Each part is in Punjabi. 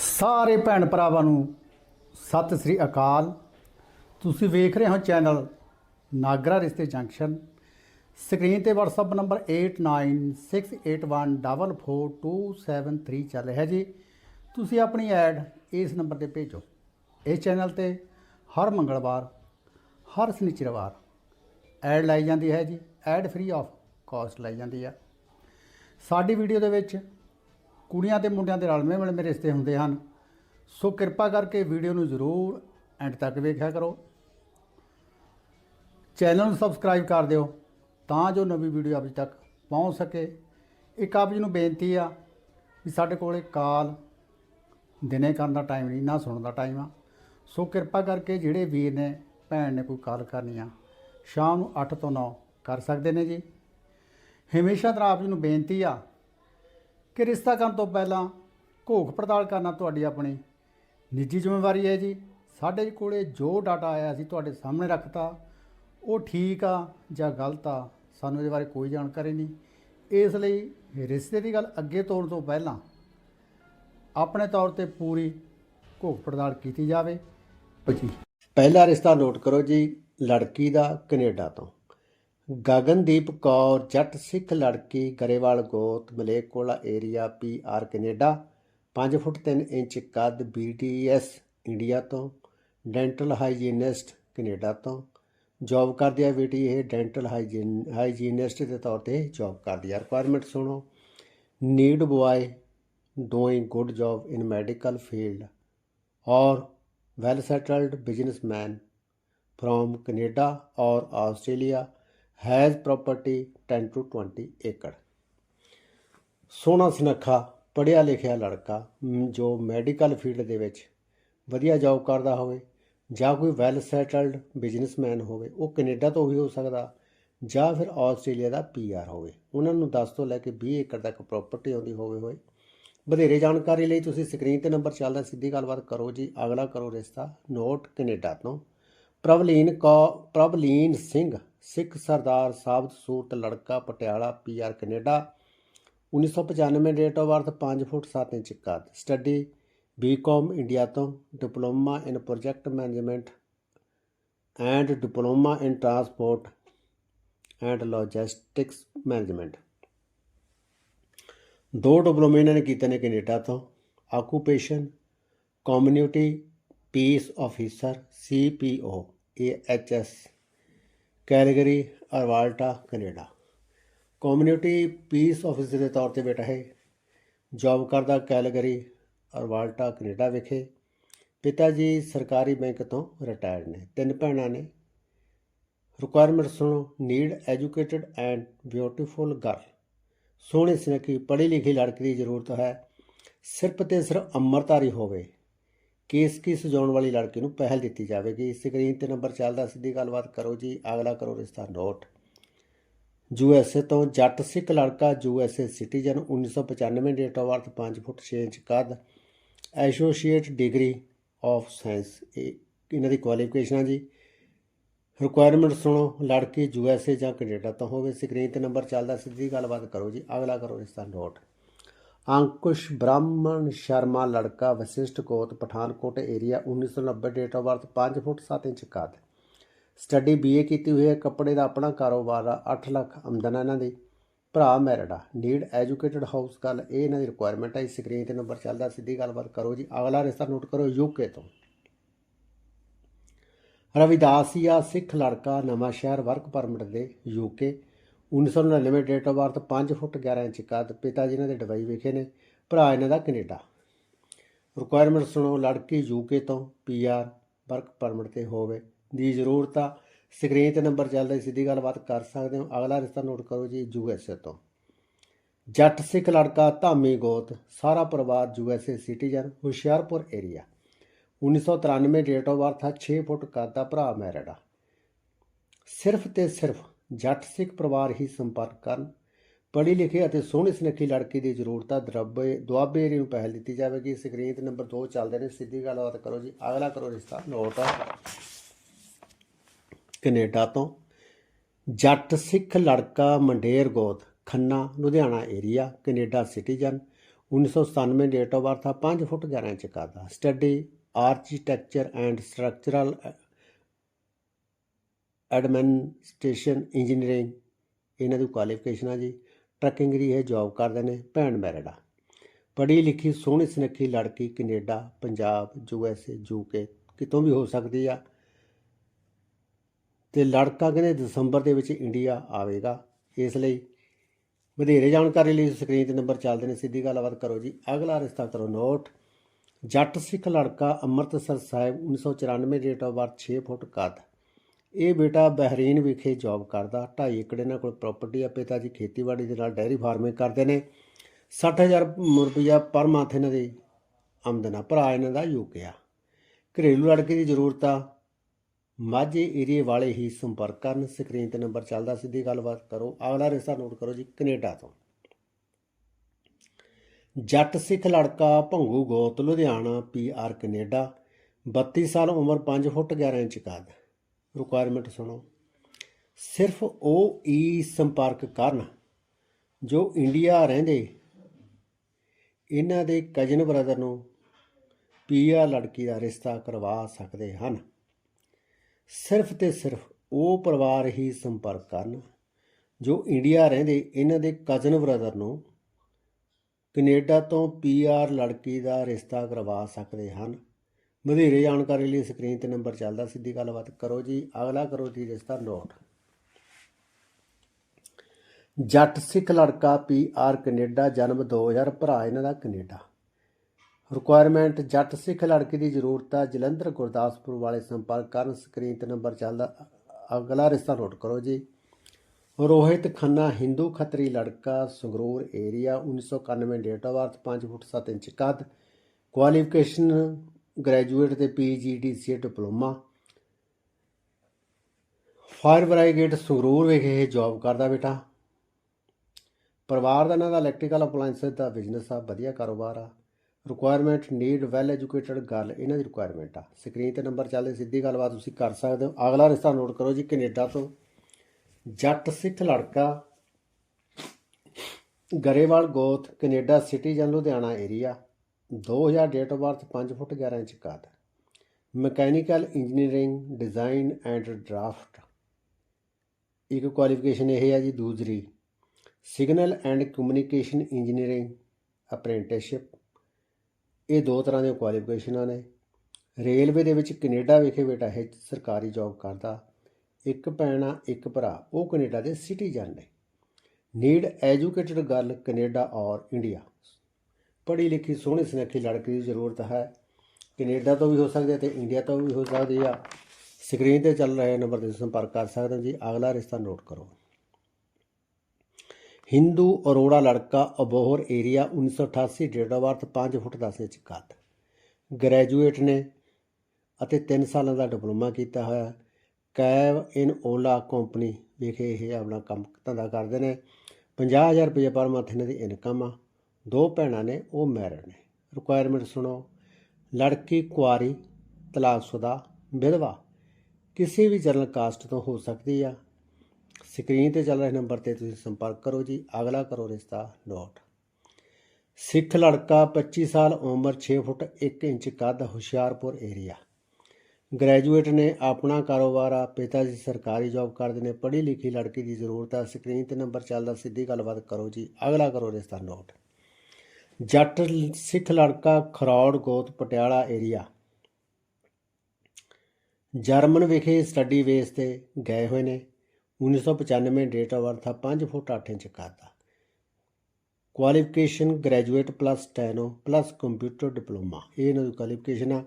ਸਾਰੇ ਭੈਣ ਭਰਾਵਾਂ ਨੂੰ ਸਤਿ ਸ੍ਰੀ ਅਕਾਲ। ਤੁਸੀਂ ਵੇਖ ਰਹੇ ਹੋ ਚੈਨਲ ਨਾਗਰਾ ਰਿਸ਼ਤੇ ਜੰਕਸ਼ਨ। ਸਕਰੀਨ ਤੇ WhatsApp ਨੰਬਰ 8968144273 ਚੱਲ ਰਿਹਾ ਜੀ। ਤੁਸੀਂ ਆਪਣੀ ਐਡ ਇਸ ਨੰਬਰ ਤੇ ਭੇਜੋ। ਇਸ ਚੈਨਲ ਤੇ ਹਰ ਮੰਗਲਵਾਰ, ਹਰ ਸ਼ਨੀਚਰਵਾਰ ਐਡ ਲਾਈ ਜਾਂਦੀ ਹੈ ਜੀ। ਐਡ ਫ੍ਰੀ ਆਫ ਕਾਸਟ ਲਾਈ ਜਾਂਦੀ ਹੈ ਸਾਡੀ ਵੀਡੀਓ ਦੇ ਵਿੱਚ ਕੁੜੀਆਂ ਤੇ ਮੁੰਡਿਆਂ ਦੇ ਰਲਵੇਂ ਮਿਲਵੇਂ ਰਿਸ਼ਤੇ ਹੁੰਦੇ ਹਨ। ਸੋ ਕਿਰਪਾ ਕਰਕੇ ਵੀਡੀਓ ਨੂੰ ਜ਼ਰੂਰ ਐਂਡ ਤੱਕ ਵੇਖਿਆ ਕਰੋ। ਚੈਨਲ ਨੂੰ ਸਬਸਕ੍ਰਾਈਬ ਕਰ ਦਿਓ ਤਾਂ ਜੋ ਨਵੀਂ ਵੀਡੀਓ ਆਪ ਜੀ ਤੱਕ ਪਹੁੰਚ ਸਕੇ। ਇੱਕ ਆਪ ਜੀ ਨੂੰ ਬੇਨਤੀ ਆ ਵੀ ਸਾਡੇ ਕੋਲੇ ਕਾਲ ਦਿਨੇ ਕਰਨ ਦਾ ਟਾਈਮ ਨਹੀਂ, ਨਾ ਸੁਣਨ ਦਾ ਟਾਈਮ ਆ। ਸੋ ਕਿਰਪਾ ਕਰਕੇ ਜਿਹੜੇ ਵੀਰ ਨੇ, ਭੈਣ ਨੇ ਕੋਈ ਕਾਲ ਕਰਨੀ ਆ, ਸ਼ਾਮ ਨੂੰ 8 ਤੋਂ 9 ਕਰ ਸਕਦੇ ਨੇ ਜੀ। ਹਮੇਸ਼ਾ ਤਰ੍ਹਾਂ ਆਪ ਜੀ ਨੂੰ ਬੇਨਤੀ ਆ ਕਿ ਰਿਸ਼ਤਾ ਕਰਨ ਤੋਂ ਪਹਿਲਾਂ ਘੋਖ ਪੜਤਾਲ ਕਰਨਾ ਤੁਹਾਡੀ ਆਪਣੀ ਨਿੱਜੀ ਜ਼ਿੰਮੇਵਾਰੀ ਹੈ ਜੀ। ਸਾਡੇ ਕੋਲੇ ਜੋ ਡਾਟਾ ਆਇਆ ਸੀ ਤੁਹਾਡੇ ਸਾਹਮਣੇ ਰੱਖਤਾ, ਉਹ ਠੀਕ ਆ ਜਾਂ ਗਲਤ ਆ, ਸਾਨੂੰ ਇਹਦੇ ਬਾਰੇ ਕੋਈ ਜਾਣਕਾਰੀ ਨਹੀਂ। ਇਸ ਲਈ ਰਿਸ਼ਤੇ ਦੀ ਗੱਲ ਅੱਗੇ ਤੋਰਨ ਤੋਂ ਪਹਿਲਾਂ ਆਪਣੇ ਤੌਰ ਤੇ ਪੂਰੀ ਘੋਖ ਪੜਤਾਲ ਕੀਤੀ ਜਾਵੇ। ਜੀ ਪਹਿਲਾ ਰਿਸ਼ਤਾ ਨੋਟ ਕਰੋ ਜੀ, ਲੜਕੀ ਦਾ ਕੈਨੇਡਾ ਤੋਂ। ਗਗਨਦੀਪ ਕੌਰ, ਜੱਟ ਸਿੱਖ ਲੜਕੀ, ਗਰੇਵਾਲ ਗੋਤ Malerkotla area, P R Canada 5 foot 3 inch ਕੱਦ ਬੀਟੀਐਸ ਇੰਡੀਆ ਤੋਂ, ਡੈਂਟਲ ਹਾਈਜੀਨਿਸਟ, ਕੈਨੇਡਾ ਤੋਂ। ਜੌਬ ਕਰਦੀ ਹੈ ਬੇਟੀ ਇਹ, ਡੈਂਟਲ ਹਾਈਜੀਨ, ਹਾਈਜੀਨਿਸਟ ਦੇ ਤੌਰ ਤੇ ਜੌਬ ਕਰਦੀ ਹੈ ਰਿਕੁਆਇਰਮੈਂਟ ਸੁਣੋ। Need boy doing good job in medical field, ਔਰ well settled businessman from Canada ਔਰ ਆਸਟ੍ਰੇਲੀਆ। Has property 10 to 20 ਏਕੜ ਸੋਹਣਾ ਸੁਨੱਖਾ, ਪੜ੍ਹਿਆ ਲਿਖਿਆ ਲੜਕਾ ਜੋ ਮੈਡੀਕਲ ਫੀਲਡ ਦੇ ਵਿੱਚ ਵਧੀਆ ਜੌਬ ਕਰਦਾ ਹੋਵੇ ਜਾਂ ਕੋਈ ਵੈਲ ਸੈਟਲਡ ਬਿਜ਼ਨਸਮੈਨ ਹੋਵੇ, ਉਹ ਕੈਨੇਡਾ ਤੋਂ ਵੀ ਹੋ ਸਕਦਾ ਜਾਂ ਫਿਰ ਆਸਟ੍ਰੇਲੀਆ ਦਾ ਪੀਆਰ ਹੋਵੇ। ਉਹਨਾਂ ਨੂੰ 10 ਤੋਂ ਲੈ ਕੇ 20 ਏਕੜ ਤੱਕ ਪ੍ਰਾਪਰਟੀ ਆਉਂਦੀ ਹੋਵੇ ਹੋਏ। ਵਧੇਰੇ ਜਾਣਕਾਰੀ ਲਈ ਤੁਸੀਂ ਸਕਰੀਨ ਤੇ ਨੰਬਰ ਚੱਲਦਾ, ਸਿੱਧੀ ਗੱਲਬਾਤ ਕਰੋ ਜੀ। ਅਗਲਾ ਕਰੋ ਰਿਸ਼ਤਾ ਨੋਟ ਕੈਨੇਡਾ ਤੋਂ। ਪ੍ਰਭਲੀਨ ਕੌ ਪ੍ਰਭਲੀਨ ਸਿੰਘ, ਸਿੱਖ ਸਰਦਾਰ ਸਾਬਤ ਸੂਰਤ ਲੜਕਾ Patiala PR Canada 1995 date of birth 5 foot 7 inch ਕੱਦ। ਸਟੱਡੀ ਬੀਕਾਮ ਇੰਡੀਆ ਤੋਂ diploma in project management and diploma in transport and logistics management ਦੋ ਡਿਪਲੋਮੇ ਇਹਨਾਂ ਨੇ ਕੀਤੇ ਨੇ ਕੈਨੇਡਾ ਤੋਂ। Occupation community peace officer CPO AHS Calgary Alberta Canada community peace officer ਦੇ ਤੌਰ ਤੇ ਬੇਟਾ ਹੈ। ਜੌਬ ਕਰਦਾ ਕੈਲਗਰੀ ਅਰਵਾਲਟਾ ਕੈਨੇਡਾ ਵਿਖੇ। ਪਿਤਾ ਜੀ ਸਰਕਾਰੀ ਬੈਂਕ ਤੋਂ ਰਿਟਾਇਰਡ ਨੇ। ਤਿੰਨ ਭੈਣਾਂ ਨੇ। ਰਿਕੁਆਇਰਮੈਂਟ ਸੁਣੋ। Need educated and beautiful girl ਸੋਹਣੀ ਸੁਨੱਖੀ ਪੜ੍ਹੀ ਲਿਖੀ ਲੜਕੀ ਦੀ ਜ਼ਰੂਰਤ ਹੈ। ਸਿਰਫ ਤੇ ਸਿਰਫ ਅੰਮ੍ਰਿਤਧਾਰੀ ਹੋਵੇ। ਕੇਸ ਕੀ ਸਜਾਉਣ ਵਾਲੀ ਲੜਕੀ ਨੂੰ ਪਹਿਲ ਦਿੱਤੀ ਜਾਵੇਗੀ। ਸਕਰੀਨ ਤੇ ਨੰਬਰ ਚੱਲਦਾ ਸਿੱਧੀ ਗੱਲਬਾਤ ਕਰੋ ਜੀ। ਅਗਲਾ ਕਰੋ ਰਿਸ਼ਤਾ ਨੋਟ। ਯੂਐਸਏ ਤੋਂ ਜੱਟ ਸਿੱਖ ਲੜਕਾ USA citizen 1995 date of birth 5 foot 6 inch ਕੱਦ, ਐਸੋਸੀਏਟ ਡਿਗਰੀ ਆਫ ਸਾਇੰਸ। ਇਹਨਾਂ ਦੀ ਕੁਆਲੀਫਿਕੇਸ਼ਨਾਂ ਜੀ। ਰਿਕੁਆਇਰਮੈਂਟ ਸੁਣੋ, ਲੜਕੀ ਯੂਐਸਏ ਜਾਂ ਕੈਨੇਡਾ ਤੋਂ ਹੋਵੇ। ਸਕਰੀਨ ਤੇ ਨੰਬਰ ਚੱਲਦਾ ਸਿੱਧੀ ਗੱਲਬਾਤ ਕਰੋ ਜੀ। ਅਗਲਾ ਕਰੋ ਰਿਸ਼ਤਾ ਨੋਟ। ਅੰਕੁਸ਼ ਬ੍ਰਾਹਮਣ ਸ਼ਰਮਾ, ਲੜਕਾ Vashisht Kot, Pathankot area 1990 date of birth 5 foot 7 inch ਕੱਦ ਸਟੱਡੀ ਬੀਏ ਕੀਤੀ ਹੋਈ ਹੈ, ਕੱਪੜੇ ਦਾ ਆਪਣਾ ਕਾਰੋਬਾਰ ਆ 8 ਲੱਖ ਆਮਦਨ ਹੈ ਇਹਨਾਂ ਦੀ। ਭਰਾ ਮੈਰਿਡ ਆ ਨੀਡ ਐਜੂਕੇਟਡ ਹਾਊਸ ਗੱਲ ਇਹ ਇਹਨਾਂ ਦੀ ਰਿਕੁਆਇਰਮੈਂਟ ਹੈ ਸਕਰੀਨ ਤੇ ਨੰਬਰ ਚੱਲਦਾ, ਸਿੱਧੀ ਗੱਲਬਾਤ ਕਰੋ ਜੀ। ਅਗਲਾ ਰਿਸ਼ਤਾ ਨੋਟ ਕਰੋ ਯੂਕੇ ਤੋਂ। ਰਵਿਦਾਸੀਆ ਸਿੱਖ ਲੜਕਾ ਨਵਾਂ ਸ਼ਹਿਰ ਵਰਕ ਪਰਮਿਟ ਦੇ UK 1999 date of birth 5 foot 11 inch ਕੱਦ ਪਿਤਾ ਜੀ ਇਹਨਾਂ ਦੇ ਡਬਈ ਵਿਖੇ ਨੇ, ਭਰਾ ਇਹਨਾਂ ਦਾ ਕੈਨੇਡਾ। ਰਿਕੁਆਇਰਮੈਂਟ ਸੁਣੋ, ਲੜਕੀ ਯੂਕੇ ਤੋਂ ਪੀਆਰ ਵਰਕ ਪਰਮਿਟ ਤੇ ਹੋਵੇ, ਦੀ ਜ਼ਰੂਰਤ ਆ। ਸਕਰੀਨ ਤੇ ਨੰਬਰ ਚੱਲਦਾ ਸਿੱਧੀ ਗੱਲਬਾਤ ਕਰ ਸਕਦੇ ਹੋ। ਅਗਲਾ ਰਿਸ਼ਤਾ ਨੋਟ ਕਰੋ ਜੀ ਯੂਐਸਏ ਤੋਂ। ਜੱਟ ਸਿੱਖ ਲੜਕਾ ਧਾਮੀ ਗੋਤ, ਸਾਰਾ ਪਰਿਵਾਰ USA citizen Hoshiarpur area 1993 date of birth ਆ 6 ਫੁੱਟ ਕੱਦ ਦਾ ਭਰਾ ਮੈਰਿਡ ਆ। ਸਿਰਫ ਤੇ ਸਿਰਫ ਜੱਟ ਸਿੱਖ ਪਰਿਵਾਰ ਹੀ ਸੰਪਰਕ ਕਰਨ, ਪੜ੍ਹੀ ਲਿਖੇ ਅਤੇ ਸੋਹਣੀ ਸੁਨੱਖੀ ਲੜਕੀ ਦੀ ਜ਼ਰੂਰਤ ਆ ਦਰਬੇ, ਦੁਆਬੇ ਨੂੰ ਪਹਿਲ ਦਿੱਤੀ ਜਾਵੇਗੀ। ਸਕਰੀਨ ਤੇ ਨੰਬਰ 2 ਚੱਲਦੇ ਨੇ, ਸਿੱਧੀ ਗੱਲਬਾਤ ਕਰੋ ਜੀ। ਅਗਲਾ ਕਰੋ ਰਿਸ਼ਤਾ, ਨੋਟ। ਕੈਨੇਡਾ ਤੋਂ ਜੱਟ ਸਿੱਖ ਲੜਕਾ ਮੰਡੇਰ ਗੋਤ, Khanna, Ludhiana area, Canada citizen. 1997 date of birth ਆ 5 ਫੁੱਟ 11 ਇੰਚ ਕੱਦ study, architecture and structural administration engineering, ਇਹਨਾਂ ਦੀ ਕੁਆਲੀਫਿਕੇਸ਼ਨ ਆ ਜੀ। ਟਰੱਕਿੰਗ ਦੀ ਇਹ ਜੌਬ ਕਰਦੇ ਨੇ ਭੈਣ ਮੈਰਿਡ ਆ ਪੜ੍ਹੀ ਲਿਖੀ, ਸੋਹਣੀ ਸੁਨੱਖੀ ਲੜਕੀ Canada, Punjab U S A UK ਕਿਤੋਂ ਵੀ ਹੋ ਸਕਦੀ ਆ। ਤੇ ਲੜਕਾ ਕਹਿੰਦੇ ਦਸੰਬਰ ਦੇ ਵਿੱਚ ਇੰਡੀਆ ਆਵੇਗਾ। ਇਸ ਲਈ ਵਧੇਰੇ ਜਾਣਕਾਰੀ ਲਈ ਸਕਰੀਨ ਤੇ ਨੰਬਰ ਚੱਲਦੇ ਨੇ। ਸਿੱਧੀ ਗੱਲਬਾਤ ਕਰੋ ਜੀ। ਅਗਲਾ ਰਿਸ਼ਤਾ ਕਰੋ ਨੋਟ। ਜੱਟ ਸਿੱਖ ਲੜਕਾ Amritsar Sahib 1994 date of birth 6 foot ਕੱਦ ਇਹ ਬੇਟਾ ਬਹਿਰੀਨ ਵਿਖੇ ਜੌਬ ਕਰਦਾ 2.5 ਏਕੜ ਇਹਨਾਂ ਕੋਲ ਪ੍ਰਾਪਰਟੀ ਆ, ਪਿਤਾ ਜੀ ਖੇਤੀਬਾੜੀ ਦੇ ਨਾਲ ਡੈਰੀ ਫਾਰਮਿੰਗ ਕਰਦੇ ਨੇ। 60000 ਰੁਪਇਆ ਪਰ ਮੰਥ ਇਹਨਾਂ ਦੀ ਆਮਦਨ ਆ, ਭਰਾ ਇਹਨਾਂ ਦਾ ਯੂਕੇ ਆ। ਘਰੇਲੂ ਲੜਕੇ ਦੀ ਜ਼ਰੂਰਤ ਆ। ਮਾਝੇ ਏਰੀਏ ਵਾਲੇ ਹੀ ਸੰਪਰਕ ਕਰਨ ਸਕਰੀਨ ਤੇ ਨੰਬਰ ਚੱਲਦਾ, ਸਿੱਧੀ ਗੱਲਬਾਤ ਕਰੋ। ਅਗਲਾ ਰਿਸ਼ਤਾ ਨੋਟ ਕਰੋ ਜੀ, ਕੈਨੇਡਾ ਤੋਂ। ਜੱਟ ਸਿੱਖ ਲੜਕਾ ਭੰਗੂ ਗੋਤ, ਲੁਧਿਆਣਾ ਪੀ ਆਰ ਕੈਨੇਡਾ 32 ਸਾਲ ਉਮਰ 5 ਫੁੱਟ 11 ਇੰਚ ਕੱਦ। ਰਿਕੁਆਇਰਮੈਂਟ ਸੁਣੋ। ਸਿਰਫ ਉਹ ਈ ਸੰਪਰਕ ਕਰਨ ਜੋ ਇੰਡੀਆ ਰਹਿੰਦੇ, ਇਹਨਾਂ ਦੇ ਕਜ਼ਨ ਬ੍ਰਦਰ ਨੂੰ ਪੀਆ ਲੜਕੀ ਦਾ ਰਿਸ਼ਤਾ ਕਰਵਾ ਸਕਦੇ ਹਨ। ਸਿਰਫ ਤੇ ਸਿਰਫ ਉਹ ਪਰਿਵਾਰ ਹੀ ਸੰਪਰਕ ਕਰਨ, ਜੋ ਇੰਡੀਆ ਰਹਿੰਦੇ, ਇਹਨਾਂ ਦੇ ਕਜ਼ਨ ਬ੍ਰਦਰ ਨੂੰ ਕੈਨੇਡਾ ਤੋਂ ਪੀਆਰ ਲੜਕੀ ਦਾ ਰਿਸ਼ਤਾ ਕਰਵਾ ਸਕਦੇ ਹਨ। ਵਧੇਰੇ ਜਾਣਕਾਰੀ ਲਈ ਸਕਰੀਨ ਤੇ ਨੰਬਰ ਚੱਲਦਾ ਸਿੱਧੀ ਗੱਲਬਾਤ ਕਰੋ ਜੀ। ਅਗਲਾ ਕਰੋ ਜੀ ਰਿਸ਼ਤਾ ਨੋਟ। ਜੱਟ ਸਿੱਖ ਲੜਕਾ ਪੀ ਆਰ ਕੈਨੇਡਾ, ਜਨਮ 2000 ਭਰਾ, ਇਹਨਾਂ ਦਾ ਕੈਨੇਡਾ। ਰਿਕੁਆਇਰਮੈਂਟ ਜੱਟ ਸਿੱਖ ਲੜਕੀ ਦੀ ਜ਼ਰੂਰਤ ਆ। ਜਲੰਧਰ, ਗੁਰਦਾਸਪੁਰ ਵਾਲੇ ਸੰਪਰਕ ਕਰਨ ਸਕਰੀਨ ਤੇ ਨੰਬਰ ਚੱਲਦਾ। ਅਗਲਾ ਰਿਸ਼ਤਾ ਨੋਟ ਕਰੋ ਜੀ। ਰੋਹਿਤ ਖੰਨਾ, ਹਿੰਦੂ ਖੱਤਰੀ ਲੜਕਾ, Sangrur area 1991 date of birth 5 foot 7 inch ਕੱਦ। ਕੁਆਲੀਫਿਕੇਸ਼ਨ ਗ੍ਰੈਜੂਏਟ ਤੇ PGDC diploma. Fire brigade Sangrur ਵਿਖੇ ਇਹ ਜੌਬ ਕਰਦਾ ਬੇਟਾ। ਪਰਿਵਾਰ ਦਾ ਇਹਨਾਂ ਦਾ ਇਲੈਕਟ੍ਰੀਕਲ ਅਪਲਾਈਐਂਸਸ ਦਾ ਬਿਜ਼ਨਸ ਆ, ਵਧੀਆ ਕਾਰੋਬਾਰ ਆ। Requirement need well educated girl ਇਹਨਾਂ ਦੀ ਰਿਕੁਆਇਰਮੈਂਟ ਆ। ਸਕਰੀਨ ਤੇ ਨੰਬਰ ਚੱਲਦੇ, ਸਿੱਧੀ ਗੱਲਬਾਤ ਤੁਸੀਂ ਕਰ ਸਕਦੇ ਹੋ। ਅਗਲਾ ਰਿਸ਼ਤਾ ਨੋਟ ਕਰੋ ਜੀ, ਕੈਨੇਡਾ ਤੋਂ। ਜੱਟ ਸਿੱਖ ਲੜਕਾ, ਗਰੇਵਾਲ ਗੋਤ, Canada citizen Ludhiana area 2000 date of birth 5 foot 11 inch ਕੱਦ mechanical engineering, design and draft. ਇੱਕ ਕੁਆਲੀਫਿਕੇਸ਼ਨ ਇਹ ਹੈ ਜੀ ਦੂਸਰੀ, signal and communication engineering apprenticeship. ਇਹ ਦੋ ਤਰ੍ਹਾਂ ਦੀਆਂ ਕੁਆਲੀਫਿਕੇਸ਼ਨਾਂ ਨੇ। ਰੇਲਵੇ ਦੇ ਵਿੱਚ ਕੈਨੇਡਾ ਵਿਖੇ ਬੇਟਾ ਇਹ ਸਰਕਾਰੀ ਜੌਬ ਕਰਦਾ। ਇੱਕ ਭੈਣ ਆ, ਇੱਕ ਭਰਾ, ਉਹ ਕੈਨੇਡਾ ਦੇ ਸਿਟੀਜ਼ਨ ਨੇ। Need educated girl Canada or India. ਪੜ੍ਹੀ ਲਿਖੀ ਸੋਹਣੀ ਸੁਨੱਖੀ ਲੜਕੀ ਦੀ ਜ਼ਰੂਰਤ ਹੈ। ਕੈਨੇਡਾ ਤੋਂ ਵੀ ਹੋ ਸਕਦੇ ਹੈ ਤੇ ਇੰਡੀਆ ਤੋਂ ਵੀ ਹੋ ਸਕਦੀ ਆ ਸਕਰੀਨ ਤੇ ਚੱਲ ਰਹੇ ਨੰਬਰ ਤੇ ਸੰਪਰਕ ਕਰ ਸਕਦੇ ਹੋ ਜੀ। ਅਗਲਾ ਰਿਸ਼ਤਾ ਨੋਟ ਕਰੋ। ਹਿੰਦੂ ਅਰੋੜਾ ਲੜਕਾ Abohar area 1988 date of birth 5 foot 10 inch ਕੱਦ ਗ੍ਰੈਜੂਏਟ ਨੇ ਅਤੇ 3 ਸਾਲਾਂ ਦਾ ਡਿਪਲੋਮਾ ਕੀਤਾ ਹੋਇਆ। ਕੈਬ ਇਨ ਓਲਾ ਕੰਪਨੀ ਵਿਖੇ ਇਹ ਆਪਣਾ ਕੰਮ ਧੰਦਾ ਕਰਦੇ ਨੇ। 50000 ਰੁਪਏ ਪਰ ਮੰਥ ਇਹਨਾਂ ਦੀ ਇਨਕਮ ਆ। ਦੋ ਭੈਣਾਂ ਨੇ, ਉਹ ਮੈਰਿਡ ਨੇ। ਰਿਕੁਆਇਰਮੈਂਟ ਸੁਣੋ। ਲੜਕੀ ਕੁਆਰੀ, ਤਲਾਕਸ਼ੁਦਾ, ਵਿਧਵਾ। ਕਿਸੇ ਵੀ ਜਨਰਲ ਕਾਸਟ ਤੋਂ ਹੋ ਸਕਦੀ ਆ। ਸਕਰੀਨ ਤੇ ਚੱਲ ਰਹੇ ਨੰਬਰ ਤੇ ਤੁਸੀਂ ਸੰਪਰਕ ਕਰੋ ਜੀ। ਅਗਲਾ ਕਰੋ ਰਿਸ਼ਤਾ ਨੋਟ ਸਿੱਖ ਲੜਕਾ 25 ਸਾਲ, ਉਮਰ 6 ਫੁੱਟ 1 ਇੰਚ ਕੱਦ, ਹੁਸ਼ਿਆਰਪੁਰ ਏਰੀਆ ਗ੍ਰੈਜੂਏਟ ਨੇ ਆਪਣਾ ਕਾਰੋਬਾਰ ਆ। ਪਿਤਾ ਜੀ ਸਰਕਾਰੀ ਜੌਬ ਕਰਦੇ ਨੇ। ਪੜ੍ਹੀ ਲਿਖੀ ਲੜਕੀ ਦੀ ਜ਼ਰੂਰਤ ਆ। ਸਕਰੀਨ ਤੇ ਨੰਬਰ ਚੱਲਦਾ, ਸਿੱਧੀ ਗੱਲਬਾਤ ਕਰੋ ਜੀ। ਅਗਲਾ ਕਰੋ ਰਿਸ਼ਤਾ ਨੋਟ ਜੱਟ ਸਿੱਖ ਲੜਕਾ ਖਰੌੜ ਗੋਤ ਪਟਿਆਲਾ ਏਰੀਆ ਜਰਮਨ ਵਿਖੇ ਸਟੱਡੀ ਬੇਸ ਤੇ ਗਏ ਹੋਏ ਨੇ। 1995 ਡੇਟ ਆਫ ਬਰਥ ਆ 5 ਫੁੱਟ 8 ਇੰਚ ਕੱਦ qualification graduate plus steno plus computer diploma ਇਹ ਇਹਨਾਂ ਦੀ ਕੁਆਲੀਫਿਕੇਸ਼ਨ ਆ।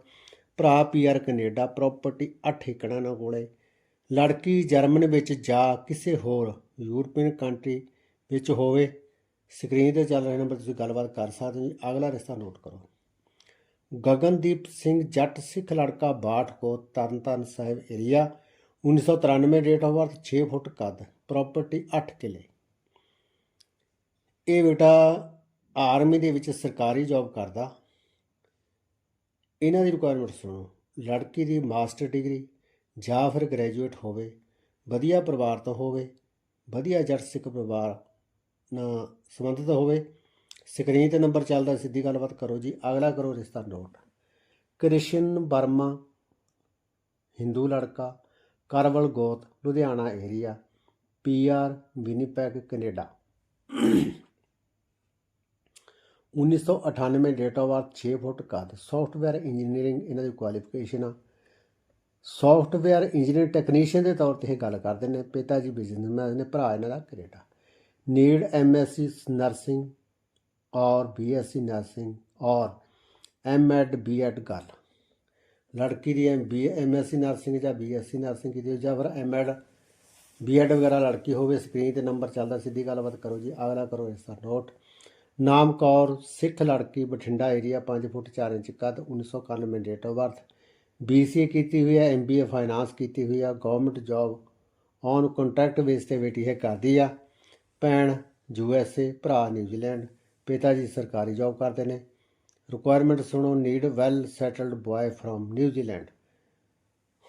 ਭਰਾ ਪੀਆਰ ਕੈਨੇਡਾ ਪ੍ਰਾਪਰਟੀ 8 ਏਕੜਾਂ ਨਾਲ ਕੋਲੇ। ਲੜਕੀ ਜਰਮਨ ਵਿੱਚ ਜਾਂ ਕਿਸੇ ਹੋਰ ਯੂਰਪੀਅਨ ਕੰਟਰੀ ਵਿੱਚ ਹੋਵੇ ਸਕਰੀਨ ਤੇ ਚੱਲ ਰਹੇ ਨੰਬਰ ਤੁਸੀਂ ਗੱਲਬਾਤ ਕਰ ਸਕਦੇ ਹੋ ਜੀ। ਅਗਲਾ ਰਿਸ਼ਤਾ ਨੋਟ ਕਰੋ। ਗਗਨਦੀਪ ਸਿੰਘ ਜੱਟ ਸਿੱਖ ਲੜਕਾ Bathkot Tarn Taran Sahib area 1993 date of birth 6 foot ਕੱਦ ਪ੍ਰਾਪਰਟੀ 8 ਕਿਲੇ। ਇਹ ਬੇਟਾ ਆਰਮੀ ਦੇ ਵਿੱਚ ਸਰਕਾਰੀ ਜੌਬ ਕਰਦਾ। ਇਹਨਾਂ ਦੀ ਰਿਕੁਆਇਰਮੈਂਟ ਸੁਣੋ। ਲੜਕੀ ਦੀ ਮਾਸਟਰ ਡਿਗਰੀ ਜਾਂ ਫਿਰ ਗ੍ਰੈਜੂਏਟ ਹੋਵੇ, ਵਧੀਆ ਪਰਿਵਾਰ ਤੋਂ ਹੋਵੇ, ਵਧੀਆ ਜੱਟ ਸਿੱਖ ਪਰਿਵਾਰ ਸੰਬੰਧਿਤ ਹੋਵੇ, ਸਕਰੀਨ ਤੇ ਨੰਬਰ ਚੱਲਦਾ, ਸਿੱਧੀ ਗੱਲਬਾਤ ਕਰੋ ਜੀ। ਅਗਲਾ ਕਰੋ ਰਿਸ਼ਤਾ ਨੋਟ। ਕ੍ਰਿਸ਼ਨ ਵਰਮਾ, ਹਿੰਦੂ ਲੜਕਾ, ਕਰਵਲ ਗੋਤ, Ludhiana area PR Winnipeg, Canada. 1998 date of birth 6 foot ਕੱਦ। ਸੌਫਟਵੇਅਰ ਇੰਜੀਨੀਅਰਿੰਗ ਇਹਨਾਂ ਦੀ ਕੁਆਲੀਫਿਕੇਸ਼ਨ ਆ। ਸੌਫਟਵੇਅਰ ਇੰਜੀਨੀਅਰ ਟੈਕਨੀਸ਼ੀਅਨ ਦੇ ਤੌਰ ਤੇ ਇਹ ਗੱਲ ਕਰਦੇ ਨੇ, ਪਿਤਾ ਜੀ ਬਿਜ਼ਨਸਮੈਨ ਨੇ, ਭਰਾ ਇਹਨਾਂ ਦਾ Canada. Need MSc nursing or BSc nursing or MEd BEd girl. ਲੜਕੀ ਦੀ ਐਮ ਬੀ ਐਮਐਸਸੀ ਨਰਸਿੰਗ ਜਾਂ ਬੀਐਸਸੀ ਨਰਸਿੰਗ ਕੀਤੀ ਹੋਈ ਜਾਂ ਫਿਰ ਐਮਐਡ ਬੀਐਡ ਵਗੈਰਾ ਲੜਕੀ ਹੋਵੇ, ਸਕਰੀਨ ਤੇ ਨੰਬਰ ਚੱਲਦਾ, ਸਿੱਧੀ ਗੱਲਬਾਤ ਕਰੋ ਜੀ। ਅਗਲਾ ਕਰੋ ਇਸ ਦਾ ਨੋਟ। ਨਾਮ ਕੌਰ, ਸਿੱਖ ਲੜਕੀ, ਬਠਿੰਡਾ ਏਰੀਆ 5 ਫੁੱਟ 4 ਇੰਚ ਕੱਦ 1991 ਡੇਟ ਆਫ ਬਰਥ ਬੀਸੀਏ ਕੀਤੀ ਹੋਈ ਹੈ ਐਮਬੀਏ ਫਾਈਨਾਂਸ ਕੀਤੀ ਹੋਈ ਆ। Government job on contract base ਤੇ ਬੇਟੀ ਹੈ, ਕਰਦੀ ਆ। ਭੈਣ ਯੂ ਐੱਸ ਏ ਭਰਾ ਨਿਊਜ਼ੀਲੈਂਡ ਪਿਤਾ ਜੀ ਸਰਕਾਰੀ ਜੌਬ ਕਰਦੇ ਨੇ। ਰਿਕੁਆਇਰਮੈਂਟ ਸੁਣੋ need well settled boy from New Zealand.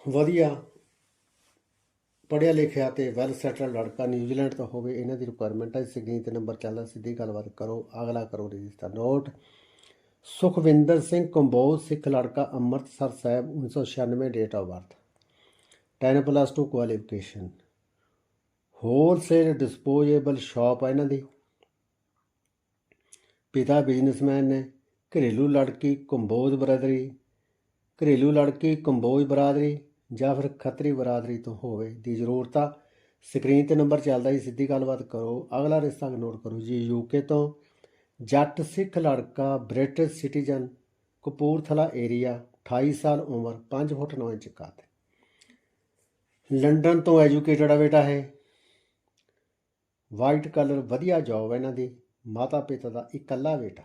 ਵਧੀਆ ਪੜ੍ਹਿਆ ਲਿਖਿਆ ਤੇ ਵੈਲ ਸੈਟਲਡ ਲੜਕਾ ਨਿਊਜ਼ੀਲੈਂਡ ਤੋਂ ਹੋਵੇ, ਇਹਨਾਂ ਦੀ ਰਿਕੁਆਇਰਮੈਂਟ ਹੈ ਸਕਰੀਨ ਤੇ ਨੰਬਰ ਚੱਲਦਾ ਸਿੱਧੀ ਗੱਲਬਾਤ ਕਰੋ। ਅਗਲਾ ਕਰੋ ਰਜਿਸਟਰ ਨੋਟ। ਸੁਖਵਿੰਦਰ ਸਿੰਘ ਕੰਬੋਜ, ਸਿੱਖ ਲੜਕਾ Amritsar Sahib 1996 date of birth 10 plus 2 qualification wholesale disposable shop ਆ ਇਹਨਾਂ ਦੀ। ਪਿਤਾ ਬਿਜ਼ਨਸਮੈਨ ਨੇ ਘਰੇਲੂ ਲੜਕੀ ਕੰਬੋਜ ਬਰਾਦਰੀ, ਘਰੇਲੂ ਲੜਕੀ ਕੰਬੋਜ ਬਰਾਦਰੀ ਜਾਂ ਫਿਰ ਖੱਤਰੀ ਬਰਾਦਰੀ ਤੋਂ ਹੋਵੇ ਦੀ ਜ਼ਰੂਰਤ ਆ। ਸਕਰੀਨ ਤੇ ਨੰਬਰ ਚੱਲਦਾ ਜੀ, ਸਿੱਧੀ ਗੱਲਬਾਤ ਕਰੋ। ਅਗਲਾ ਰਿਸ਼ਤਾ ਨੋਟ ਕਰੋ ਜੀ ਯੂਕੇ ਤੋਂ ਜੱਟ ਸਿੱਖ ਲੜਕਾ ਬ੍ਰਿਟਿਸ਼ ਸਿਟੀਜ਼ਨ ਕਪੂਰਥਲਾ ਏਰੀਆ 28 ਸਾਲ ਉਮਰ 5 ਫੁੱਟ 9 ਇੰਚ ਕੱਦ ਲੰਡਨ ਤੋਂ ਐਜੂਕੇਟਡ ਆ ਬੇਟਾ ਹੈ ਵਾਈਟ ਕਲਰ ਵਧੀਆ ਜੌਬ ਹੈ ਇਹਨਾਂ ਦੀ। ਮਾਤਾ ਪਿਤਾ ਦਾ ਇਕੱਲਾ ਬੇਟਾ।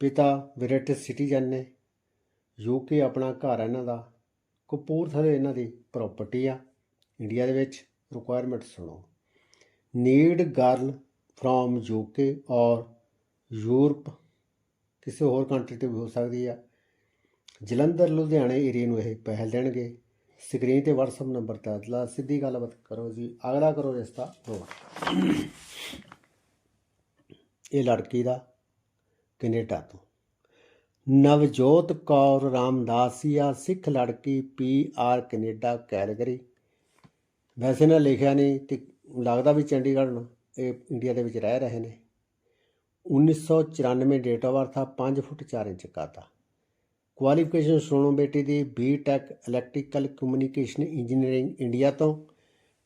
ਪਿਤਾ ਬ੍ਰਿਟਿਸ਼ ਸਿਟੀਜ਼ਨ ਨੇ। ਯੂਕੇ ਆਪਣਾ ਘਰ ਇਹਨਾਂ ਦਾ। ਕਪੂਰਥਲੇ ਇਹਨਾਂ ਦੀ ਪ੍ਰਾਪਰਟੀ ਆ। ਇੰਡੀਆ ਦੇ ਵਿੱਚ ਰਿਕੁਆਇਰਮੈਂਟ ਸੁਣੋ। Need girl from UK or Europe. ਕਿਸੇ ਹੋਰ ਕੰਟਰੀ ਤੇ ਵੀ ਹੋ ਸਕਦੀ ਆ। ਜਲੰਧਰ, ਲੁਧਿਆਣੇ ਏਰੀਆ ਨੂੰ ਇਹ ਪਹਿਲ ਦੇਣਗੇ। ਸਕਰੀਨ ਤੇ WhatsApp ਨੰਬਰ ਤੇ ਅਦਲਾ ਸਿੱਧੀ ਗੱਲਬਾਤ ਕਰੋ ਜੀ। ਅਗਲਾ ਕਰੋ ਰਿਸ਼ਤਾ ਨੋਟ ਇਹ ਲੜਕੀ ਦਾ ਕੈਨੇਡਾ ਤੋਂ। ਨਵਜੋਤ ਕੌਰ ਰਾਮਦਾਸੀਆ ਸਿੱਖ ਲੜਕੀ ਪੀ ਆਰ ਕੈਨੇਡਾ ਕੈਲਗਰੀ। ਵੈਸੇ ਨਾ ਲਿਖਿਆ ਨਹੀਂ ਤੇ ਲੱਗਦਾ ਵੀ ਚੰਡੀਗੜ੍ਹ ਨੂੰ, ਇਹ ਇੰਡੀਆ ਦੇ ਵਿੱਚ ਰਹਿ ਰਹੇ ਨੇ। 1994 ਡੇਟ ਆਫ ਬਰਥ ਆ 5 ਫੁੱਟ 4 ਇੰਚ ਕੱਦ ਆ ਕੁਆਲੀਫਿਕੇਸ਼ਨ ਸੁਣੋ ਬੇਟੀ ਦੀ BTech electrical communication engineering India ਤੋਂ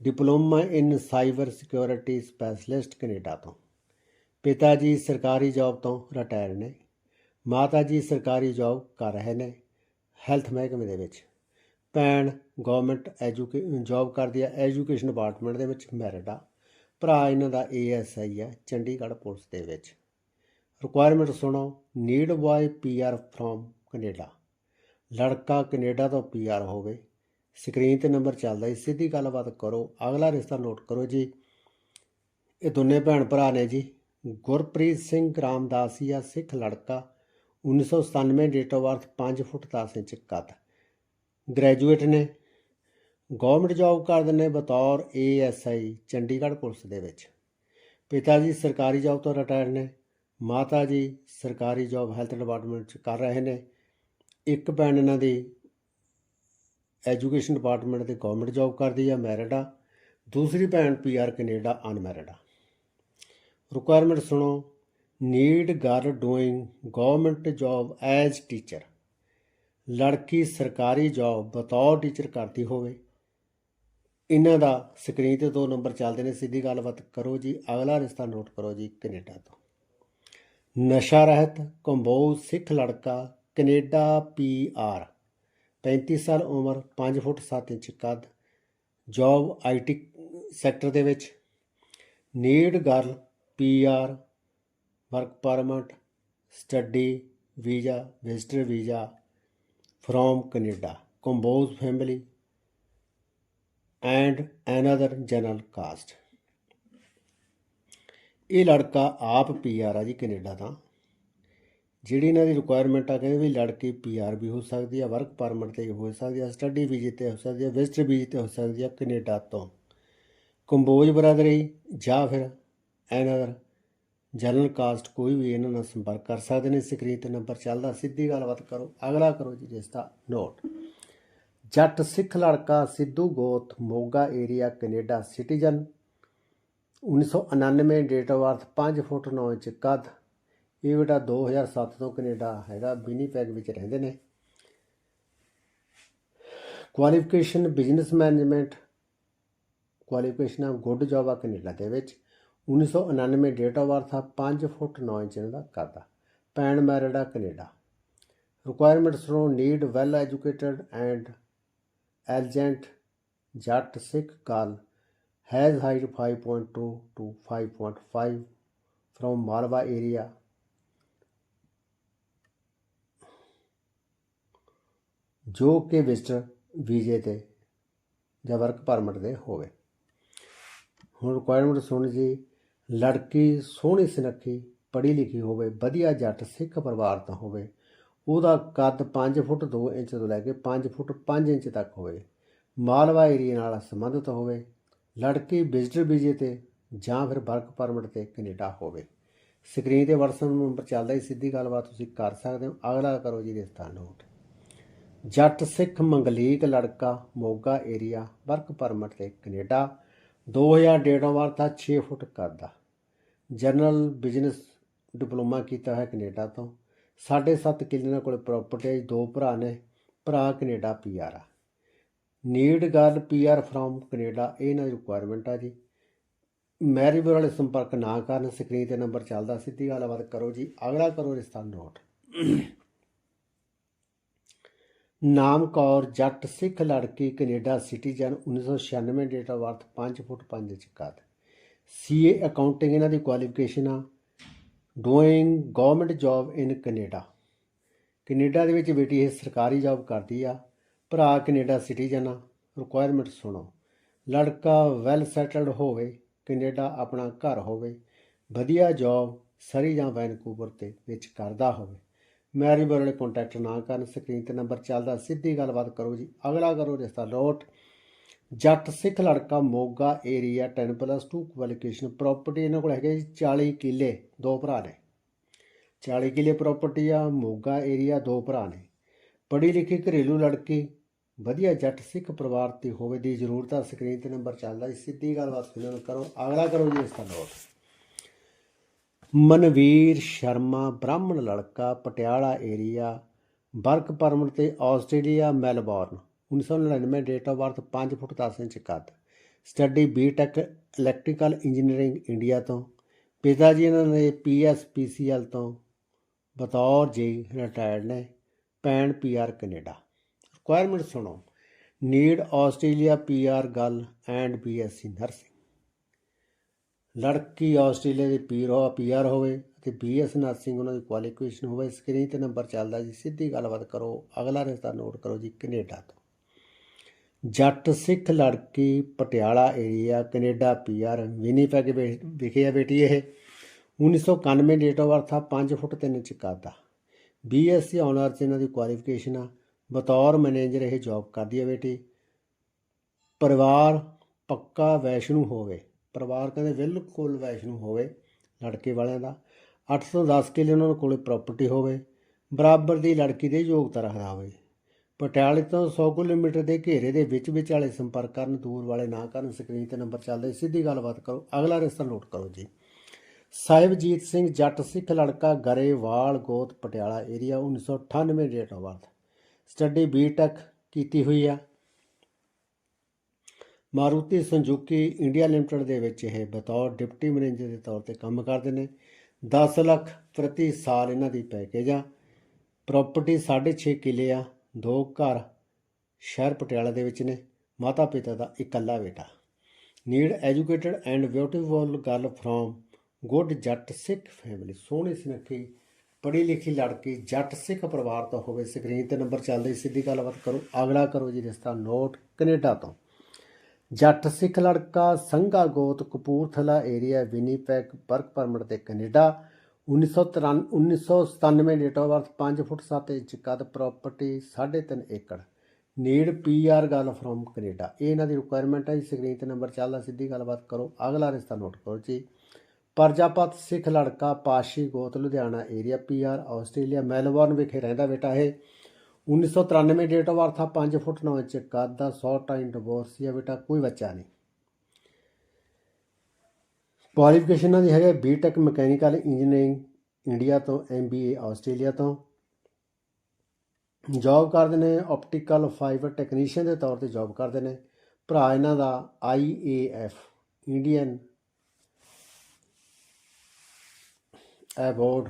diploma in cyber security specialist Canada ਤੋਂ। ਪਿਤਾ ਜੀ ਸਰਕਾਰੀ ਜੌਬ ਤੋਂ ਰਿਟਾਇਰ ਨੇ। ਮਾਤਾ ਜੀ ਸਰਕਾਰੀ ਜੌਬ ਕਰ ਰਹੇ ਨੇ ਹੈਲਥ ਮਹਿਕਮੇ ਦੇ ਵਿੱਚ। ਭੈਣ ਗਵਰਨਮੈਂਟ ਐਜੂਕੇ ਜੌਬ ਕਰਦੀ ਹੈ ਐਜੂਕੇਸ਼ਨ ਡਿਪਾਰਟਮੈਂਟ ਦੇ ਵਿੱਚ ਮੈਰਿਡ ਆ ਭਰਾ ਇਹਨਾਂ ਦਾ ਏਐਸਆਈ ਹੈ ਚੰਡੀਗੜ੍ਹ ਪੁਲਿਸ ਦੇ ਵਿੱਚ। ਰਿਕੁਆਇਰਮੈਂਟ ਸੁਣੋ need boy PR from Canada. ਲੜਕਾ ਕੈਨੇਡਾ ਤੋਂ ਪੀਆਰ ਹੋਵੇ ਸਕਰੀਨ ਤੇ ਨੰਬਰ ਚੱਲਦਾ ਹੈ ਸਿੱਧੀ ਗੱਲਬਾਤ ਕਰੋ। ਅਗਲਾ ਰਿਸ਼ਤਾ ਨੋਟ ਕਰੋ ਜੀ। ਇਹ ਦੋਨੇ ਭੈਣ ਭਰਾ ਨੇ ਜੀ। ਗੁਰਪ੍ਰੀਤ ਸਿੰਘ ਰਾਮਦਾਸੀਆ ਸਿੱਖ ਲੜਕਾ। 1997 date of birth 5 foot 10 inch ਕੱਦ। ਗ੍ਰੈਜੂਏਟ ਨੇ। ਗਵਰਨਮੈਂਟ ਜੌਬ ਕਰਦੇ ਨੇ ਬਤੌਰ ਏਐਸਆਈ ਚੰਡੀਗੜ੍ਹ ਪੁਲਿਸ ਦੇ ਵਿੱਚ। ਪਿਤਾ ਜੀ ਸਰਕਾਰੀ ਜੌਬ ਤੋਂ ਰਿਟਾਇਰ ਨੇ। ਮਾਤਾ ਜੀ ਸਰਕਾਰੀ ਜੌਬ ਹੈਲਥ ਡਿਪਾਰਟਮੈਂਟ 'ਚ ਕਰ ਰਹੇ ਨੇ। ਇੱਕ ਭੈਣ ਇਹਨਾਂ ਦੀ ਐਜੂਕੇਸ਼ਨ ਡਿਪਾਰਟਮੈਂਟ ਤੇ ਗਵਰਨਮੈਂਟ ਜੌਬ ਕਰਦੀ ਆ ਮੈਰਿਡ ਆ। ਦੂਸਰੀ ਭੈਣ ਪੀਆਰ ਕੈਨੇਡਾ ਅਨਮੈਰਿਡ ਆ। ਰਿਕੁਆਇਰਮੈਂਟ ਸੁਣੋ need girl doing government job as teacher ਲੜਕੀ ਸਰਕਾਰੀ ਜੌਬ ਬਤੌਰ ਟੀਚਰ ਕਰਦੀ ਹੋਵੇ। ਇਹਨਾਂ ਦਾ ਸਕਰੀਨ ਤੇ ਦੋ ਨੰਬਰ ਚੱਲਦੇ ਨੇ, ਸਿੱਧੀ ਗੱਲਬਾਤ ਕਰੋ ਜੀ। ਅਗਲਾ ਰਿਸ਼ਤਾ ਨੋਟ ਕਰੋ ਜੀ ਕੈਨੇਡਾ ਤੋਂ। ਨਸ਼ਾ ਰਹਿਤ, ਕੰਬੋਜ ਸਿੱਖ ਲੜਕਾ ਕਨੇਡਾ ਪੀ ਆਰ 35 ਸਾਲ ਉਮਰ 5 ਫੁੱਟ 7 ਇੰਚ ਕੱਦ, ਜੌਬ ਆਈਟੀ ਸੈਕਟਰ ਦੇ ਵਿੱਚ, need girl P R, work permit, study visa, visitor visa, from Canada, Kamboj family and another general caste. ਇਹ ਲੜਕਾ ਆਪ ਪੀਆਰ ਆ ਜੀ ਕੈਨੇਡਾ ਦਾ। ਜਿਹੜੀ ਇਹਨਾਂ ਦੀ ਰਿਕੁਆਇਰਮੈਂਟ ਆ, ਕਹਿੰਦੇ ਵੀ ਲੜਕੀ ਪੀਆਰ ਵੀ ਹੋ ਸਕਦੀ ਆ ਵਰਕ ਪਰਮਿਟ ਤੇ ਹੋ ਸਕਦੀ ਆ ਸਟੱਡੀ ਵੀਜ਼ੇ ਤੇ ਹੋ ਸਕਦੀ ਆ ਵਿਜ਼ਟਰ ਵੀਜ਼ੇ ਤੇ ਹੋ ਸਕਦੀ ਆ, ਕੈਨੇਡਾ ਤੋਂ। ਕੰਬੋਜ ਬਰਾਦਰੀ ਜਾਂ ਫਿਰ ਅਨਦਰ ਜਨਰਲ ਕਾਸਟ ਕੋਈ ਵੀ ਇਹਨਾਂ ਨਾਲ ਸੰਪਰਕ ਕਰ ਸਕਦੇ ਨੇ ਸਕਰੀਨ ਤੇ ਨੰਬਰ ਚੱਲਦਾ, ਸਿੱਧੀ ਗੱਲਬਾਤ ਕਰੋ, ਅਗਲਾ ਕਰੋ ਜੀ ਰਿਸ਼ਤਾ ਨੋਟ ਜੱਟ ਸਿੱਖ ਲੜਕਾ ਸਿੱਧੂ ਗੋਤ, Moga area Canada citizen 1999 date of birth 5 foot 9 inch ਕੱਦ ਇਹ ਬੇਟਾ 2007 ਤੋਂ ਕੈਨੇਡਾ ਹੈਗਾ, ਵਿਨੀਪੈਗ ਵਿੱਚ ਰਹਿੰਦੇ ਨੇ। Qualification business management qualification of good job ਆ ਕੈਨੇਡਾ ਦੇ ਵਿੱਚ। 1999 ਡੇਟ ਆਫ ਬਰਥ ਆ 5 ਫੁੱਟ 9 ਇੰਚ ਇਹਨਾਂ ਦਾ ਕਰਦਾ ਆ ਪੈਨ ਮੈਰਿਡ ਆ Canada. Requirements from need well educated and elegant Jatt Sikh call has height 5.2 to 5.5 from Malwa area. ਜੋ ਕਿ ਵਿਜ਼ਟਰ ਵੀਜ਼ੇ ਤੇ ਜਾਂ ਵਰਕ ਪਰਮਿਟ ਦੇ ਹੋਵੇ। ਹੁਣ ਰਿਕੁਆਇਰਮੈਂਟ ਸੁਣ ਜੀ, ਲੜਕੀ ਸੋਹਣੀ ਸੁਨੱਖੀ, ਪੜ੍ਹੀ ਲਿਖੀ ਹੋਵੇ, ਵਧੀਆ ਜੱਟ, ਸਿੱਖ ਪਰਿਵਾਰ ਤੋਂ ਹੋਵੇ, ਉਹਦਾ ਕੱਦ 5 ਫੁੱਟ 2 ਇੰਚ ਤੋਂ ਲੈ ਕੇ 5 ਫੁੱਟ 5 ਇੰਚ ਤੱਕ ਹੋਵੇ, ਮਾਲਵਾ ਏਰੀਆ ਨਾਲ ਸੰਬੰਧਿਤ ਹੋਵੇ, ਲੜਕੀ ਵਿਜ਼ਟਰ ਵੀਜ਼ੇ ਤੇ ਜਾਂ ਫਿਰ ਵਰਕ ਪਰਮਿਟ ਤੇ ਕੈਨੇਡਾ ਹੋਵੇ। ਸਕਰੀਨ ਤੇ WhatsApp ਨੰਬਰ ਚੱਲਦਾ ਹੀ ਸਿੱਧੀ ਗੱਲਬਾਤ ਤੁਸੀਂ ਕਰ ਸਕਦੇ ਹੋ। ਅਗਲਾ ਕਰੋ ਜੀ ਰਿਸ਼ਤਾ ਨੋਟ। ਜੱਟ ਸਿੱਖ ਮੰਗਲੀਕ ਲੜਕਾ ਮੋਗਾ ਏਰੀਆ ਵਰਕ ਪਰਮਿਟ ਤੇ ਕੈਨੇਡਾ 2000 ਡੇਟ ਆਫ ਬਰਥ ਆ 6 ਫੁੱਟ ਕਰਦਾ ਜਨਰਲ ਬਿਜ਼ਨਸ ਡਿਪਲੋਮਾ ਕੀਤਾ ਹੈ ਕੈਨੇਡਾ ਤੋਂ। 7.5 ਕਿੱਲੇ ਨਾਲ ਕੋਲ ਪ੍ਰਾਪਰਟੀ ਦੋ ਭਰਾ ਨੇ, ਭਰਾ ਕੈਨੇਡਾ ਪੀਆਰ ਆ। Need girl PR from Canada, ਇਹ ਨਾ ਰਿਕੁਆਇਰਮੈਂਟ ਆ ਜੀ। ਮੈਰਿਜ ਵਾਲੇ ਸੰਪਰਕ ਨਾ ਕਰਨ ਸਕਰੀਨ ਤੇ ਨੰਬਰ ਚੱਲਦਾ, ਸਿੱਧੀ ਗੱਲਬਾਤ ਕਰੋ ਜੀ। ਅਗਲਾ ਕਰੋ ਰਿਸ਼ਤਾ ਨੋਟ। ਨਾਮ ਕੌਰ ਜੱਟ ਸਿੱਖ ਲੜਕੀ Canada citizen 1996 date of birth 5 foot 5 inch ਕੱਦ ਸੀਏ ਅਕਾਊਂਟਿੰਗ ਇਹਨਾਂ ਦੀ ਕੁਆਲੀਫਿਕੇਸ਼ਨ ਆ। Doing government job in Canada Canada ਦੇ ਵਿੱਚ ਬੇਟੀ ਇਹ ਸਰਕਾਰੀ ਜੌਬ ਕਰਦੀ ਆ। ਭਰਾ ਕੈਨੇਡਾ ਸਿਟੀਜ਼ਨ ਆ। ਰਿਕੁਆਇਰਮੈਂਟ ਸੁਣੋ। ਲੜਕਾ ਵੈਲ ਸੈਟਲਡ ਹੋਵੇ, ਕੈਨੇਡਾ ਆਪਣਾ ਘਰ ਹੋਵੇ। ਵਧੀਆ ਜੌਬ ਸਰੀ ਜਾਂ ਵੈਨਕੂਵਰ ਤੇ ਵਿੱਚ ਕਰਦਾ ਹੋਵੇ। ਮੈਰੀ ਵਾਲੇ ਕੰਟੈਕਟ ਨਾ ਕਰਨ ਸਕਰੀਨ ਤੇ ਨੰਬਰ ਚੱਲਦਾ, ਸਿੱਧੀ ਗੱਲਬਾਤ ਕਰੋ ਜੀ। ਅਗਲਾ ਕਰੋ ਰਿਸ਼ਤਾ ਲੋਟ। ਜੱਟ ਸਿੱਖ ਲੜਕਾ Moga area 10 plus 2 qualification property ਇਹਨਾਂ ਕੋਲ ਹੈਗੇ ਜੀ 40 ਕਿੱਲੇ, ਦੋ ਭਰਾ ਨੇ। 40 ਕਿੱਲੇ ਪ੍ਰਾਪਰਟੀ ਆ, ਮੋਗਾ ਏਰੀਆ ਦੋ ਭਰਾ ਨੇ। ਪੜ੍ਹੀ ਲਿਖੀ ਘਰੇਲੂ ਲੜਕੀ, ਵਧੀਆ ਜੱਟ ਸਿੱਖ ਪਰਿਵਾਰ ਤੇ ਹੋਵੇ ਦੀ ਜ਼ਰੂਰਤ ਆ ਸਕਰੀਨ ਤੇ ਨੰਬਰ ਚੱਲਦਾ ਜੀ, ਸਿੱਧੀ ਗੱਲਬਾਤ ਫਿਲਮ ਕਰੋ। ਅਗਲਾ ਕਰੋ ਜੀ ਇਸ ਦਾ ਨੋਟ ਮਨਵੀਰ ਸ਼ਰਮਾ, ਬ੍ਰਾਹਮਣ ਲੜਕਾ, ਪਟਿਆਲਾ ਏਰੀਆ ਵਰਕ ਪਰਮਿਟ ਤੇ Australia, Melbourne. 1999 date of birth 5 foot 10 inch ਕੱਦ। Study BTech electrical engineering India ਤੋਂ। ਪਿਤਾ ਜੀ ਇਹਨਾਂ ਦੇ ਪੀਐਸਪੀਸੀਐਲ ਤੋਂ। ਬਤੌਰ ਜੀ ਰਿਟਾਇਰਡ ਨੇ। ਪੈਨ ਪੀਆਰ ਕੈਨੇਡਾ ਰਿਕੁਆਇਰਮੈਂਟ ਸੁਣੋ। Need Australia PR girl and BSc nursing ਲੜਕੀ ਆਸਟ੍ਰੇਲੀਆ ਦੀ ਪੀਰ ਹੋ ਪੀਆਰ ਹੋਵੇ ਅਤੇ ਬੀਐਸ ਨਰਸਿੰਗ ਉਹਨਾਂ ਦੀ ਕੁਆਲੀਫਿਕੇਸ਼ਨ ਹੋਵੇ। ਸਕਰੀਨ ਤੇ ਨੰਬਰ ਚੱਲਦਾ ਜੀ, ਸਿੱਧੀ ਗੱਲਬਾਤ ਕਰੋ। ਅਗਲਾ ਰਿਸ਼ਤਾ ਨੋਟ ਕਰੋ ਜੀ, ਕੈਨੇਡਾ ਤੋਂ। ਜੱਟ ਸਿੱਖ ਲੜਕੀ Patiala area Canada PR Winnipeg ਵਿ- ਵਿਖੇ ਆ ਬੇਟੀ ਇਹ। 1991 ਡੇਟ ਆਫ ਬਰਥ ਆ 5 ਫੁੱਟ 3 ਇੰਚ ਕੱਦ ਆ ਬੀਐਸਸੀ 'ਚ ਇਹਨਾਂ ਦੀ ਕੁਆਲੀਫਿਕੇਸ਼ਨ ਆ। ਬਤੌਰ ਮੈਨੇਜਰ ਇਹ ਜੌਬ ਕਰਦੀ ਹੈ ਬੇਟੀ। ਪਰਿਵਾਰ ਪੱਕਾ ਵੈਸ਼ਨੂ ਹੋਵੇ। ਪਰਿਵਾਰ ਕਹਿੰਦੇ ਬਿਲਕੁਲ ਵੈਸ਼ਨੂ ਹੋਵੇ, ਲੜਕੇ ਵਾਲਿਆਂ ਦਾ। 8 ਤੋਂ 10 ਕਿੱਲੇ ਉਹਨਾਂ ਕੋਲੇ ਪ੍ਰਾਪਰਟੀ ਹੋਵੇ, ਬਰਾਬਰ ਦੀ ਲੜਕੀ ਦੇ ਯੋਗਤਾ ਰੱਖਦਾ ਹੋਵੇ। ਪਟਿਆਲੇ ਤੋਂ 100 ਕਿਲੋਮੀਟਰ ਦੇ ਘੇਰੇ ਦੇ ਵਿੱਚ ਵਿੱਚ ਵਾਲੇ ਸੰਪਰਕ ਕਰਨ, ਦੂਰ ਵਾਲੇ ਨਾ ਕਰਨ, ਸਕਰੀਨ ਤੇ ਨੰਬਰ ਚੱਲਦੇ ਸਿੱਧੀ ਗੱਲਬਾਤ ਕਰੋ। ਅਗਲਾ ਰਿਸ਼ਤਾ ਨੋਟ ਕਰੋ ਜੀ। ਸਾਹਿਬਜੀਤ ਸਿੰਘ ਜੱਟ ਸਿੱਖ ਲੜਕਾ ਗਰੇਵਾਲ ਗੋਤ Patiala area 1998 date of birth study BTech ਕੀਤੀ ਹੋਈ ਆ। ਮਾਰੂਤੀ ਸੰਜੂਕੀ ਇੰਡੀਆ ਲਿਮਟਿਡ ਦੇ ਵਿੱਚ ਇਹ ਬਤੌਰ ਡਿਪਟੀ ਮੈਨੇਜਰ ਦੇ ਤੌਰ ਤੇ ਕੰਮ ਕਰਦੇ ਨੇ। 10 ਲੱਖ ਪ੍ਰਤੀ ਸਾਲ ਇਹਨਾਂ ਦੀ ਪੈਕੇਜ ਆ। ਪ੍ਰਾਪਰਟੀ 6.5 ਕਿੱਲੇ ਆ। ਦੋ ਘਰ ਸ਼ਹਿਰ ਪਟਿਆਲਾ ਦੇ ਵਿੱਚ ਨੇ। ਮਾਤਾ ਪਿਤਾ ਦਾ ਇਕੱਲਾ ਬੇਟਾ। Need educated and beautiful girl from good Jatt Sikh family. ਸੋਹਣੀ ਸੁਨੱਖੀ, ਪੜ੍ਹੀ ਲਿਖੀ ਲੜਕੀ, ਜੱਟ ਸਿੱਖ ਪਰਿਵਾਰ ਤੋਂ ਹੋਵੇ। ਸਕਰੀਨ ਤੇ ਨੰਬਰ ਚੱਲਦਾ ਸਿੱਧੀ ਗੱਲਬਾਤ ਕਰੋ। ਅਗਲਾ ਕਰੋ ਜੀ ਰਿਸ਼ਤਾ ਨੋਟ ਕੈਨੇਡਾ ਤੋਂ। ਜੱਟ ਸਿੱਖ ਲੜਕਾ ਸੰਘਾ ਗੋਤ Kapurthala area Winnipeg work permit ਤੇ Canada 1993 1997 date of birth 5 foot 7 inch, ਕੱਦ property 3.5 acre. Need PR girl from Canada ਇਹ ਇਹਨਾਂ ਦੀ ਰਿਕੁਆਇਰਮੈਂਟ ਹੈ ਜੀ ਸਕਰੀਨ ਤੇ ਨੰਬਰ ਚੱਲਦਾ, ਸਿੱਧੀ ਗੱਲਬਾਤ ਕਰੋ। ਅਗਲਾ ਰਿਸ਼ਤਾ ਨੋਟ ਕਰੋ ਜੀ। ਪਰਜਾਪਤ ਸਿੱਖ ਲੜਕਾ ਪਾਸ਼ੀ ਗੋਤ, Ludhiana area PR Australia Melbourne ਵਿਖੇ ਰਹਿੰਦਾ ਬੇਟਾ ਇਹ। 1993 ਡੇਟ ਆਫ ਬਰਥ ਆ 5 ਫੁੱਟ 9 ਇੰਚ, ਕੱਦ ਦਾ 100 ਟਾਈਮ ਡਿਵੋਰਸ ਆ ਬੇਟਾ, ਕੋਈ ਬੱਚਾ ਨਹੀਂ। ਕੁਆਲੀਫਿਕੇਸ਼ਨਾਂ ਦੀ ਹੈਗੇ ਬੀਟੈਕ ਮਕੈਨੀਕਲ ਇੰਜੀਨੀਅਰਿੰਗ ਇੰਡੀਆ ਤੋਂ ਐਮਬੀਏ ਆਸਟ੍ਰੇਲੀਆ ਤੋਂ। ਜੌਬ ਕਰਦੇ ਨੇ ਆਪਟੀਕਲ ਫਾਈਬਰ ਟੈਕਨੀਸ਼ੀਅਨ ਦੇ ਤੌਰ ਤੇ ਜੌਬ ਕਰਦੇ ਨੇ। ਭਰਾ ਇਹਨਾਂ ਦਾ IAF Indian aboard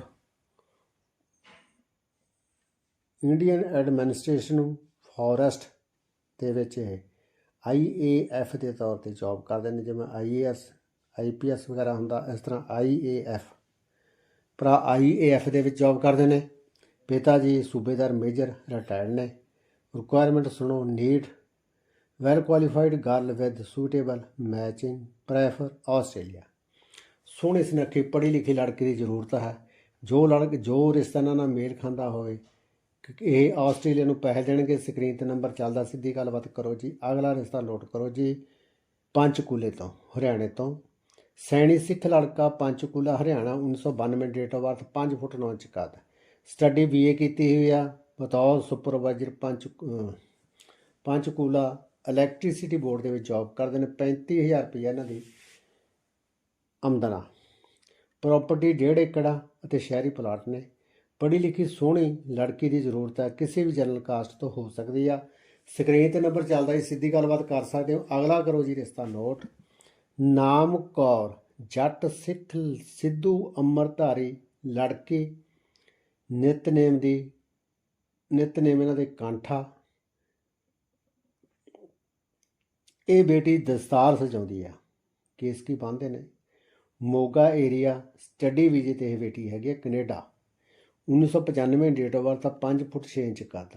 Indian administration forest ਦੇ ਵਿੱਚ ਇਹ ਆਈਏਐਫ ਦੇ ਤੌਰ ਤੇ ਜੌਬ ਕਰਦੇ ਨੇ, ਜਿਵੇਂ ਆਈਏਐਸ ਆਈਪੀਐਸ ਵਗੈਰਾ ਹੁੰਦਾ, ਇਸ ਤਰ੍ਹਾਂ ਆਈਏਐਫ ਭਰਾ ਆਈਏਐਫ ਦੇ ਵਿੱਚ ਜੌਬ ਕਰਦੇ ਨੇ। ਪਿਤਾ ਜੀ ਸੂਬੇਦਾਰ ਮੇਜਰ ਰਿਟਾਇਰਡ ਨੇ। ਰਿਕੁਆਇਰਮੈਂਟ ਸੁਣੋ need well qualified girl with suitable matching prefer Australia ਸੋਹਣੀ ਸੁਨੱਖੀ ਪੜ੍ਹੀ ਲਿਖੀ ਲੜਕੀ ਦੀ ਜ਼ਰੂਰਤ ਹੈ। ਜੋ ਲੜਕ, ਜੋ ਰਿਸ਼ਤਾ ਇਹਨਾਂ ਨਾਲ ਮੇਲ ਖਾਂਦਾ ਹੋਵੇ ਇਹ ਆਸਟ੍ਰੇਲੀਆ ਨੂੰ ਪੈਸੇ ਦੇਣਗੇ, ਸਕਰੀਨ ਤੇ ਨੰਬਰ ਚੱਲਦਾ, ਸਿੱਧੀ ਗੱਲਬਾਤ ਕਰੋ ਜੀ। ਅਗਲਾ ਰਿਸ਼ਤਾ ਨੋਟ ਕਰੋ ਜੀ, ਪੰਚਕੂਲੇ ਤੋਂ, ਹਰਿਆਣੇ ਤੋਂ। ਸੈਣੀ ਸਿੱਖ ਲੜਕਾ Panchkula, Haryana 1992 date of birth 5 foot 9 inch ਕੱਦ ਸਟੱਡੀ ਬੀਏ ਕੀਤੀ ਹੋਈ ਆ, ਬਤੌਰ ਸੁਪਰਵਾਈਜ਼ਰ ਪੰਚ ਪੰਚਕੂਲਾ ਇਲੈਕਟ੍ਰਿਸਿਟੀ ਬੋਰਡ ਦੇ ਵਿੱਚ ਜੌਬ ਕਰਦੇ ਨੇ 35000 ਰੁਪਏ ਇਹਨਾਂ ਦੀ ਆਮਦਨ ਆ। ਪ੍ਰਾਪਰਟੀ 1.5 ਏਕੜ ਅਤੇ ਸ਼ਹਿਰੀ ਪਲਾਟ ਨੇ। ਪੜ੍ਹੀ ਲਿਖੀ ਸੋਹਣੀ ਲੜਕੀ ਦੀ ਜ਼ਰੂਰਤ ਹੈ। ਕਿਸੇ ਵੀ ਜਨਰਲ ਕਾਸਟ ਤੋਂ ਹੋ ਸਕਦੀ ਆ। ਸਕਰੀਨ ਤੇ ਨੰਬਰ ਚੱਲਦਾ ਜੀ, ਸਿੱਧੀ ਗੱਲਬਾਤ ਕਰ ਸਕਦੇ ਹੋ। ਅਗਲਾ ਕਰੋ ਜੀ ਰਿਸ਼ਤਾ ਨੋਟ। ਨਾਮ ਕੌਰ, ਜੱਟ ਸਿੱਖ ਸਿੱਧੂ ਅੰਮ੍ਰਿਤਧਾਰੀ ਲੜਕੀ। ਨਿਤਨੇਮ ਦੀ, ਨਿਤਨੇਮ ਇਹਨਾਂ ਦੇ ਕਾਂਠਾ। ਇਹ ਬੇਟੀ ਦਸਤਾਰ ਸਜਾਉਂਦੀ ਆ। ਕੇਸ ਕੀ ਬੰਦੇ ਨੇ? ਮੋਗਾ ਏਰੀਆ ਸਟੱਡੀ ਵੀਜ਼ੇ ਤੇ ਇਹ ਬੇਟੀ ਹੈਗੀ ਹੈ Canada. 1995 date of birth 5 foot 6 inch ਕੱਦ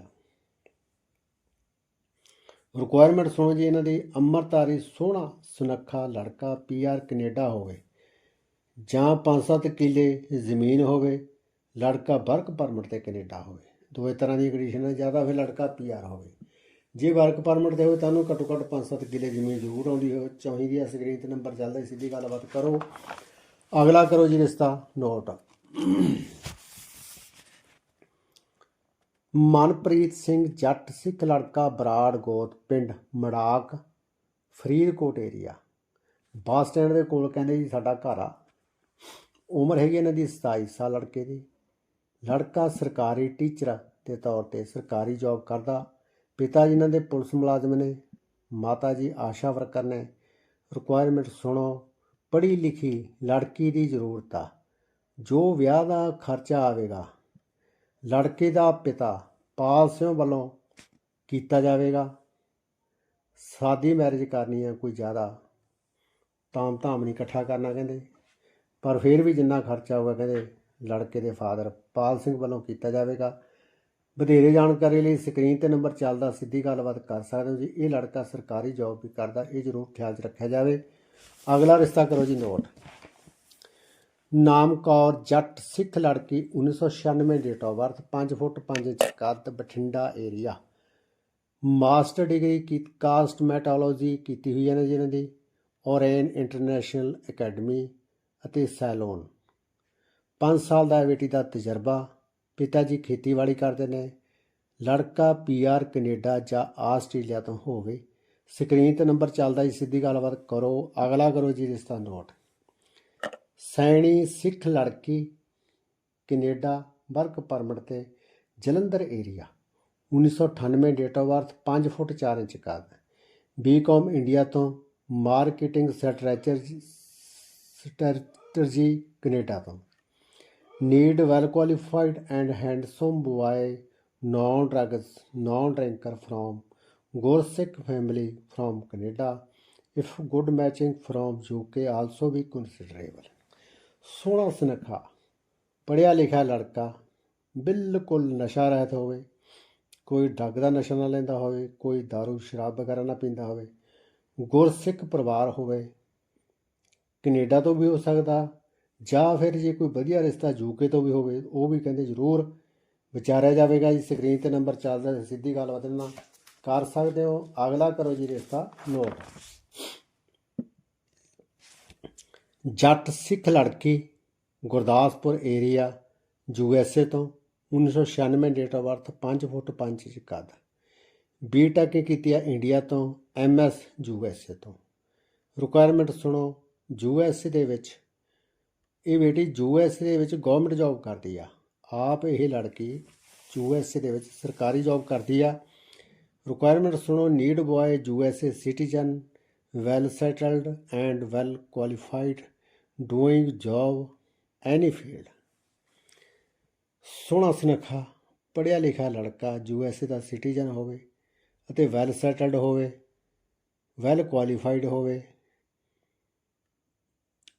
ਰਿਕੁਆਇਰਮੈਂਟ ਸੁਣੋ ਜੀ ਇਹਨਾਂ ਦੀ ਅੰਮ੍ਰਿਤਧਾਰੀ ਸੋਹਣਾ ਸੁਨੱਖਾ ਲੜਕਾ ਪੀਆਰ ਕੈਨੇਡਾ ਹੋਵੇ ਜਾਂ 5-7 ਕਿੱਲੇ ਜ਼ਮੀਨ ਹੋਵੇ ਲੜਕਾ ਵਰਕ ਪਰਮਿਟ ਤੇ ਕੈਨੇਡਾ ਹੋਵੇ। ਦੋਵੇਂ ਤਰ੍ਹਾਂ ਦੀ ਕੰਡੀਸ਼ਨ ਹੈ ਜ਼ਿਆਦਾ ਫਿਰ ਲੜਕਾ ਪੀਆਰ ਹੋਵੇ। ਜੇ ਵਰਕ ਪਰਮਿਟ ਤੇ ਹੋਵੇ ਤੁਹਾਨੂੰ ਘੱਟੋ ਘੱਟ 5-7 ਕਿੱਲੇ ਜ਼ਮੀਨ ਜ਼ਰੂਰ ਆਉਂਦੀ ਹੋ ਚਾਹੀਦੀ ਹੈ ਸਕਰੀਨ ਤੇ ਨੰਬਰ ਚੱਲਦਾ ਹੈ, ਸਿੱਧੀ ਗੱਲਬਾਤ ਕਰੋ। ਅਗਲਾ ਕਰੋ ਜੀ ਰਿਸ਼ਤਾ ਨੋਟ ਮਨਪ੍ਰੀਤ ਸਿੰਘ ਜੱਟ ਸਿੱਖ ਲੜਕਾ ਬਰਾੜ ਗੋਤ ਪਿੰਡ Marak, Faridkot area bus stand ਦੇ ਕੋਲ ਕਹਿੰਦੇ ਜੀ ਸਾਡਾ ਘਰ ਆ। ਉਮਰ ਹੈਗੀ ਇਹਨਾਂ ਦੀ 27 ਸਾਲ ਲੜਕੇ ਦੀ। ਲੜਕਾ ਸਰਕਾਰੀ ਟੀਚਰ ਦੇ ਤੌਰ ਤੇ ਸਰਕਾਰੀ ਜੌਬ ਕਰਦਾ। ਪਿਤਾ ਜੀ ਇਹਨਾਂ ਦੇ ਪੁਲਿਸ ਮੁਲਾਜ਼ਮ ਨੇ। ਮਾਤਾ ਜੀ ਆਸ਼ਾ ਵਰਕਰ ਨੇ। ਰਿਕੁਆਇਰਮੈਂਟ ਸੁਣੋ। ਪੜ੍ਹੀ ਲਿਖੀ ਲੜਕੀ ਦੀ ਜ਼ਰੂਰਤ ਆ। ਜੋ ਵਿਆਹ ਦਾ ਖਰਚਾ ਆਵੇਗਾ ਲੜਕੇ ਦਾ ਪਿਤਾ ਪਾਲ ਸਿੰਘ ਵੱਲੋਂ ਕੀਤਾ ਜਾਵੇਗਾ। ਸਾਦੀ ਮੈਰਿਜ ਕਰਨੀ ਹੈ ਕੋਈ ਜ਼ਿਆਦਾ ਤਾਮ ਧਾਮ ਨਹੀਂ ਇਕੱਠਾ ਕਰਨਾ ਕਹਿੰਦੇ। ਪਰ ਫਿਰ ਵੀ ਜਿੰਨਾ ਖਰਚਾ ਹੋਊਗਾ ਕਹਿੰਦੇ, ਲੜਕੇ ਦੇ ਫਾਦਰ ਪਾਲ ਸਿੰਘ ਵੱਲੋਂ ਕੀਤਾ ਜਾਵੇਗਾ। ਵਧੇਰੇ ਜਾਣਕਾਰੀ ਲਈ ਸਕਰੀਨ ਤੇ ਨੰਬਰ ਚੱਲਦਾ, ਸਿੱਧੀ ਗੱਲਬਾਤ ਕਰ ਸਕਦੇ ਹੋ ਜੀ। ਇਹ ਲੜਕਾ ਸਰਕਾਰੀ ਜੌਬ ਵੀ ਕਰਦਾ, ਇਹ ਜ਼ਰੂਰ ਖਿਆਲ 'ਚ ਰੱਖਿਆ ਜਾਵੇ। ਅਗਲਾ ਰਿਸ਼ਤਾ ਕਰੋ ਜੀ ਨੋਟ। ਨਾਮ ਕੌਰ ਜੱਟ ਸਿੱਖ ਲੜਕੀ 1996 date of birth 5 foot 5 inch ਕੱਦ, ਬਠਿੰਡਾ ਏਰੀਆ ਮਾਸਟਰ ਡਿਗਰੀ ਕੀ ਕਾਸਟ ਮੈਟਾਲੋਜੀ ਕੀਤੀ ਹੋਈ ਹੈ ਨਾ ਜੀ ਦੀ? ਔਰੇਨ ਇੰਟਰਨੈਸ਼ਨਲ ਅਕੈਡਮੀ ਅਤੇ ਸੈਲੋਨ 5 ਸਾਲ ਦਾ ਬੇਟੀ ਦਾ ਤਜਰਬਾ, ਪਿਤਾ ਜੀ ਖੇਤੀਬਾੜੀ ਕਰਦੇ ਨੇ। ਲੜਕਾ ਪੀਆਰ ਕੈਨੇਡਾ ਜਾਂ ਆਸਟ੍ਰੇਲੀਆ ਤੋਂ ਹੋਵੇ। ਸਕਰੀਨ ਤੇ ਨੰਬਰ ਚੱਲਦਾ ਜੀ, ਸਿੱਧੀ ਗੱਲਬਾਤ ਕਰੋ। ਅਗਲਾ ਕਰੋ ਜੀ ਰਿਸ਼ਤਾ ਨੋਟ। ਸੈਣੀ ਸਿੱਖ ਲੜਕੀ ਕੈਨੇਡਾ ਵਰਕ ਪਰਮਿਟ ਤੇ Jalandhar area. 1998 date of birth 5 foot 4 inch ਕੱਦ ਬੀਕਾਮ ਇੰਡੀਆ ਤੋਂ ਮਾਰਕੀਟਿੰਗ ਸਟ੍ਰੈਟਜੀ ਸਟ੍ਰੈਟਜੀ ਕੈਨੇਡਾ ਤੋਂ। Need well qualified and handsome boy non drugs non drinker from Gursikh family from Canada. If good matching from UK also we considerable. ਸੋਹਣਾ ਸੁਨੱਖਾ, ਪੜ੍ਹਿਆ ਲਿਖਿਆ ਲੜਕਾ, ਬਿਲਕੁਲ ਨਸ਼ਾ ਰਹਿਤ ਹੋਵੇ, ਕੋਈ ਡਰੱਗ ਦਾ ਨਸ਼ਾ ਨਾ ਲੈਂਦਾ ਹੋਵੇ, ਕੋਈ दारू ਸ਼ਰਾਬ ਵਗੈਰਾ ਨਾ ਪੀਂਦਾ ਹੋਵੇ, ਗੁਰਸਿੱਖ ਪਰਿਵਾਰ ਹੋਵੇ, ਕੈਨੇਡਾ ਤੋਂ ਵੀ ਹੋ ਸਕਦਾ, ਜਾਂ ਫਿਰ ਜੇ ਕੋਈ ਵਧੀਆ ਰਿਸ਼ਤਾ ਯੂਕੇ ਤੋਂ ਵੀ ਹੋਵੇ, ਉਹ ਵੀ ਕਹਿੰਦੇ ਜ਼ਰੂਰ ਵਿਚਾਰਿਆ ਜਾਵੇਗਾ ਜੀ। ਸਕਰੀਨ ਤੇ ਨੰਬਰ ਚੱਲਦਾ ਸਿੱਧੀ ਗੱਲਬਾਤ ਬਦਲਣਾ ਕਰ ਸਕਦੇ ਹੋ। ਅਗਲਾ ਕਰੋ ਜੀ ਰਿਸ਼ਤਾ ਨੋਟ। ਜੱਟ ਸਿੱਖ ਲੜਕੀ Gurdaspur area U S A ਤੋਂ 1996 date of birth 5 foot 5 inch ਕੱਦ। ਬੀਟੈਕ ਕੀਤੀ ਆ ਇੰਡੀਆ ਤੋਂ M S U S A ਤੋਂ। ਰਿਕੁਆਇਰਮੈਂਟ ਸੁਣੋ, ਯੂ ਐਸ ਏ ਦੇ ਵਿੱਚ। ਇਹ ਬੇਟੀ ਯੂ ਐਸ ਏ ਦੇ ਵਿੱਚ ਗਵਰਨਮੈਂਟ ਜੌਬ ਕਰਦੀ ਆ। ਆਪ ਇਹ ਲੜਕੀ ਯੂ ਐਸ ਏ ਦੇ ਵਿੱਚ ਸਰਕਾਰੀ ਜੌਬ ਕਰਦੀ ਆ। ਰਿਕੁਆਇਰਮੈਂਟ ਸੁਣੋ need boy U S A citizen well settled and well qualified doing job any field ਸੋਹਣਾ ਸੁਨੱਖਾ, ਪੜ੍ਹਿਆ ਲਿਖਿਆ ਲੜਕਾ, ਯੂ ਐਸ ਏ ਦਾ ਸਿਟੀਜ਼ਨ ਹੋਵੇ ਅਤੇ ਵੈਲ ਸੈਟਲਡ ਹੋਵੇ ਵੈਲ ਕੁਆਲੀਫਾਈਡ ਹੋਵੇ,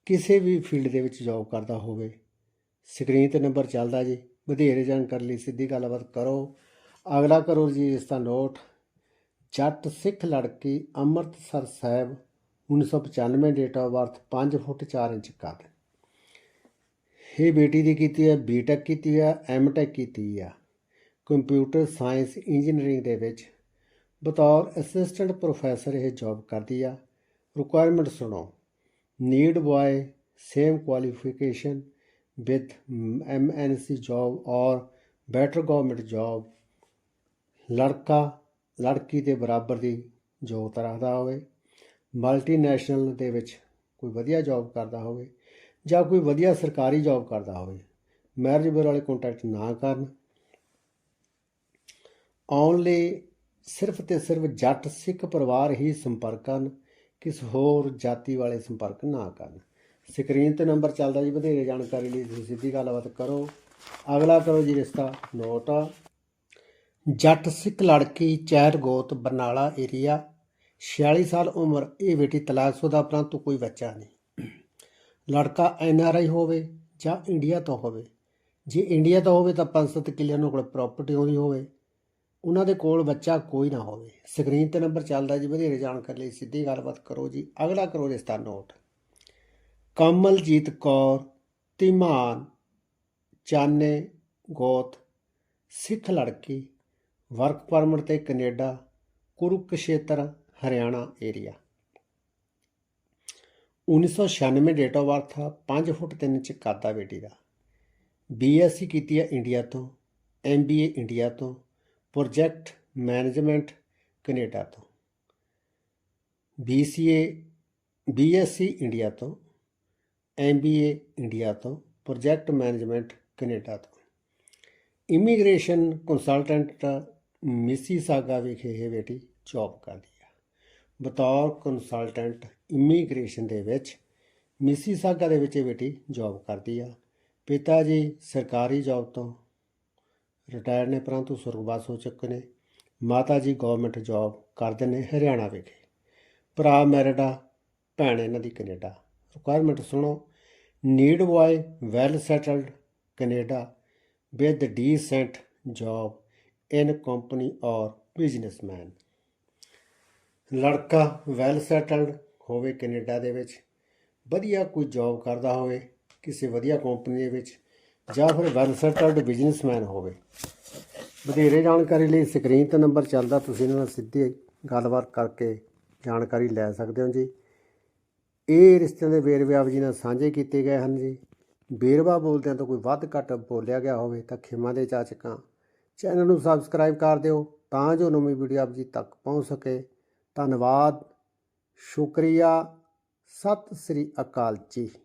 ਕਿਸੇ ਵੀ ਫੀਲਡ ਦੇ ਵਿੱਚ ਜੌਬ ਕਰਦਾ ਹੋਵੇ। ਸਕਰੀਨ ਤੇ ਨੰਬਰ ਚੱਲਦਾ ਜੀ, ਵਧੇਰੇ ਜਾਣਕਾਰੀ ਲਈ ਸਿੱਧੀ ਗੱਲਬਾਤ ਕਰੋ। ਅਗਲਾ ਕਰੋ ਜੀ ਇਸ ਦਾ ਨੋਟ ਜੱਟ ਸਿੱਖ ਲੜਕੀ Amritsar Sahib 1995 date of birth 5 foot 4 inch ਕੱਦ। ਇਹ ਬੇਟੀ ਦੀ ਕੀਤੀ ਹੈ ਬੀਟੈਕ ਕੀਤੀ ਹੈ ਐਮਟੈਕ ਕੀਤੀ ਆ ਕੰਪਿਊਟਰ ਸਾਇੰਸ ਇੰਜੀਨੀਅਰਿੰਗ ਦੇ ਵਿੱਚ ਬਤੌਰ ਅਸਿਸਟੈਂਟ ਪ੍ਰੋਫੈਸਰ ਇਹ ਜੌਬ ਕਰਦੀ ਆ। ਰਿਕੁਆਇਰਮੈਂਟ ਸੁਣੋ। Need boy same qualification with MNC job or better government job ਲੜਕਾ, ਲੜਕੀ ਦੇ ਬਰਾਬਰ ਦੀ ਯੋਗਤਾ ਰੱਖਦਾ ਹੋਵੇ। ਮਲਟੀਨੈਸ਼ਨਲ ਦੇ ਵਿੱਚ ਕੋਈ ਵਧੀਆ ਜੌਬ ਕਰਦਾ ਹੋਵੇ ਜਾਂ ਕੋਈ ਵਧੀਆ ਸਰਕਾਰੀ ਜੌਬ ਕਰਦਾ ਹੋਵੇ ਮੈਰਿਜ ਬਿਊਰੋ ਵਾਲੇ ਕੰਟੈਕਟ ਨਾ ਕਰਨ ਓਨਲੀ ਸਿਰਫ ਤੇ ਸਿਰਫ ਜੱਟ ਸਿੱਖ ਪਰਿਵਾਰ ਹੀ ਸੰਪਰਕ ਕਰਨ, ਕਿਸੇ ਹੋਰ ਜਾਤੀ ਵਾਲੇ ਸੰਪਰਕ ਨਾ ਕਰਨ। ਸਕਰੀਨ ਤੇ ਨੰਬਰ ਚੱਲਦਾ ਜੀ, ਵਧੇਰੇ ਜਾਣਕਾਰੀ ਲਈ ਤੁਸੀਂ ਸਿੱਧੀ ਗੱਲਬਾਤ ਕਰੋ। ਅਗਲਾ ਕਰੋ ਜੀ ਰਿਸ਼ਤਾ, ਨੋਟ। ਜੱਟ ਸਿੱਖ ਲੜਕੀ ਚੈਰ ਗੋਤ ਬਰਨਾਲਾ ਏਰੀਆ 46 ਸਾਲ ਉਮਰ, ਇਹ ਬੇਟੀ ਤਲਾਕਸ਼ੁਦਾ ਪਰੰਤੂ ਕੋਈ ਬੱਚਾ ਨਹੀਂ। ਲੜਕਾ ਐਨ ਆਰ ਆਈ ਹੋਵੇ ਜਾਂ ਇੰਡੀਆ ਤੋਂ ਹੋਵੇ। ਜੇ ਇੰਡੀਆ ਤੋਂ ਹੋਵੇ ਤਾਂ 5-7 ਕਿੱਲੇ ਉਹਨਾਂ ਕੋਲ ਪ੍ਰਾਪਰਟੀ ਆਉਂਦੀ ਹੋਵੇ। ਉਹਨਾਂ ਦੇ ਕੋਲ ਬੱਚਾ ਕੋਈ ਨਾ ਹੋਵੇ। ਸਕਰੀਨ ਤੇ ਨੰਬਰ ਚੱਲਦਾ ਜੀ, ਵਧੇਰੇ ਜਾਣਕਾਰੀ ਲਈ ਸਿੱਧੀ ਗੱਲਬਾਤ ਕਰੋ ਜੀ। ਅਗਲਾ ਕਰੋ ਰਿਸ਼ਤਾ ਨੋਟ। ਕਮਲਜੀਤ ਕੌਰ, ਧੀਮਾਨ, ਚਾਨੇ, ਗੋਤ, ਸਿੱਖ ਲੜਕੀ, ਵਰਕ ਪਰਮਿਟ ਤੇ Canada, Kurukshetra Haryana area 1996 date of birth ਆ 5 ਫੁੱਟ 3 ਇੰਚ ਕਾਦਾ ਬੇਟੀ ਦਾ। ਬੀਐਸਸੀ ਕੀਤੀ ਆ ਇੰਡੀਆ ਤੋਂ ਐਮਬੀਏ ਇੰਡੀਆ ਤੋਂ ਪ੍ਰੋਜੈਕਟ ਮੈਨੇਜਮੈਂਟ ਕੈਨੇਡਾ ਤੋਂ। ਬੀਸੀਏ ਬੀਐਸਸੀ ਇੰਡੀਆ ਤੋਂ ਐਮਬੀਏ ਇੰਡੀਆ ਤੋਂ ਪ੍ਰੋਜੈਕਟ ਮੈਨੇਜਮੈਂਟ ਕੈਨੇਡਾ ਤੋਂ। ਇਮੀਗ੍ਰੇਸ਼ਨ ਕੰਸਲਟੈਂਟ ਮਿਸੀਸਾਗਾ ਵਿਖੇ ਇਹ ਬੇਟੀ ਜੌਬ ਕਰਦੀ ਬਤੌਰ ਕੰਸਲਟੈਂਟ ਇਮੀਗ੍ਰੇਸ਼ਨ ਦੇ ਵਿੱਚ ਮਿਸੀਸਾਗਾ ਦੇ ਵਿੱਚ ਇਹ ਬੇਟੀ ਜੌਬ ਕਰਦੀ ਆ। ਪਿਤਾ ਜੀ ਸਰਕਾਰੀ ਜੌਬ ਤੋਂ ਰਿਟਾਇਰ ਨੇ ਪਰੰਤੂ ਸੁਰਗਵਾਸ ਹੋ ਚੁੱਕੇ ਨੇ। ਮਾਤਾ ਜੀ ਗਵਰਨਮੈਂਟ ਜੌਬ ਕਰਦੇ ਨੇ ਹਰਿਆਣਾ ਵਿਖੇ। ਭਰਾ ਮੈਰਿਡ ਆ ਭੈਣ ਇਹਨਾਂ ਦੀ ਕੈਨੇਡਾ। ਰਿਕੁਆਇਰਮੈਂਟ ਸੁਣੋ। Need boy well settled Canada with decent job in company or businessman ਲੜਕਾ ਵੈਲ ਸੈਟਲਡ ਹੋਵੇ ਕੈਨੇਡਾ ਦੇ ਵਿੱਚ, ਵਧੀਆ ਕੋਈ ਜੌਬ ਕਰਦਾ ਹੋਵੇ, ਕਿਸੇ ਵਧੀਆ ਕੰਪਨੀ ਦੇ ਵਿੱਚ ਜਾਂ ਫਿਰ ਵੈਲ ਸੈਟਲਡ ਬਿਜ਼ਨਸਮੈਨ ਹੋਵੇ। ਵਧੇਰੇ ਜਾਣਕਾਰੀ ਲਈ ਸਕਰੀਨ ਤੇ ਨੰਬਰ ਚੱਲਦਾ, ਤੁਸੀਂ ਇਹਨਾਂ ਨਾਲ ਸਿੱਧੀ ਗੱਲਬਾਤ ਕਰਕੇ ਜਾਣਕਾਰੀ ਲੈ ਸਕਦੇ ਹੋ ਜੀ। ਇਹ ਰਿਸ਼ਤਿਆਂ ਦੇ ਵੇਰਵੇ ਆਪ ਜੀ ਨਾਲ ਸਾਂਝੇ ਕੀਤੇ ਗਏ ਹਨ ਜੀ। ਵੇਰਵਾ ਬੋਲਦਿਆਂ ਤੋਂ ਕੋਈ ਵੱਧ ਘੱਟ ਬੋਲਿਆ ਗਿਆ ਹੋਵੇ ਤਾਂ ਖਿਮਾ ਦੇ ਚਾਚਕਾਂ ਚੈਨਲ ਨੂੰ ਸਬਸਕ੍ਰਾਈਬ ਕਰ ਦਿਓ ਤਾਂ ਜੋ ਨਵੀਂ ਵੀਡੀਓ ਆਪ ਜੀ ਤੱਕ ਪਹੁੰਚ ਸਕੇ। ਧੰਨਵਾਦ। ਸ਼ੁਕਰੀਆ। ਸਤਿ ਸ੍ਰੀ ਅਕਾਲ ਜੀ।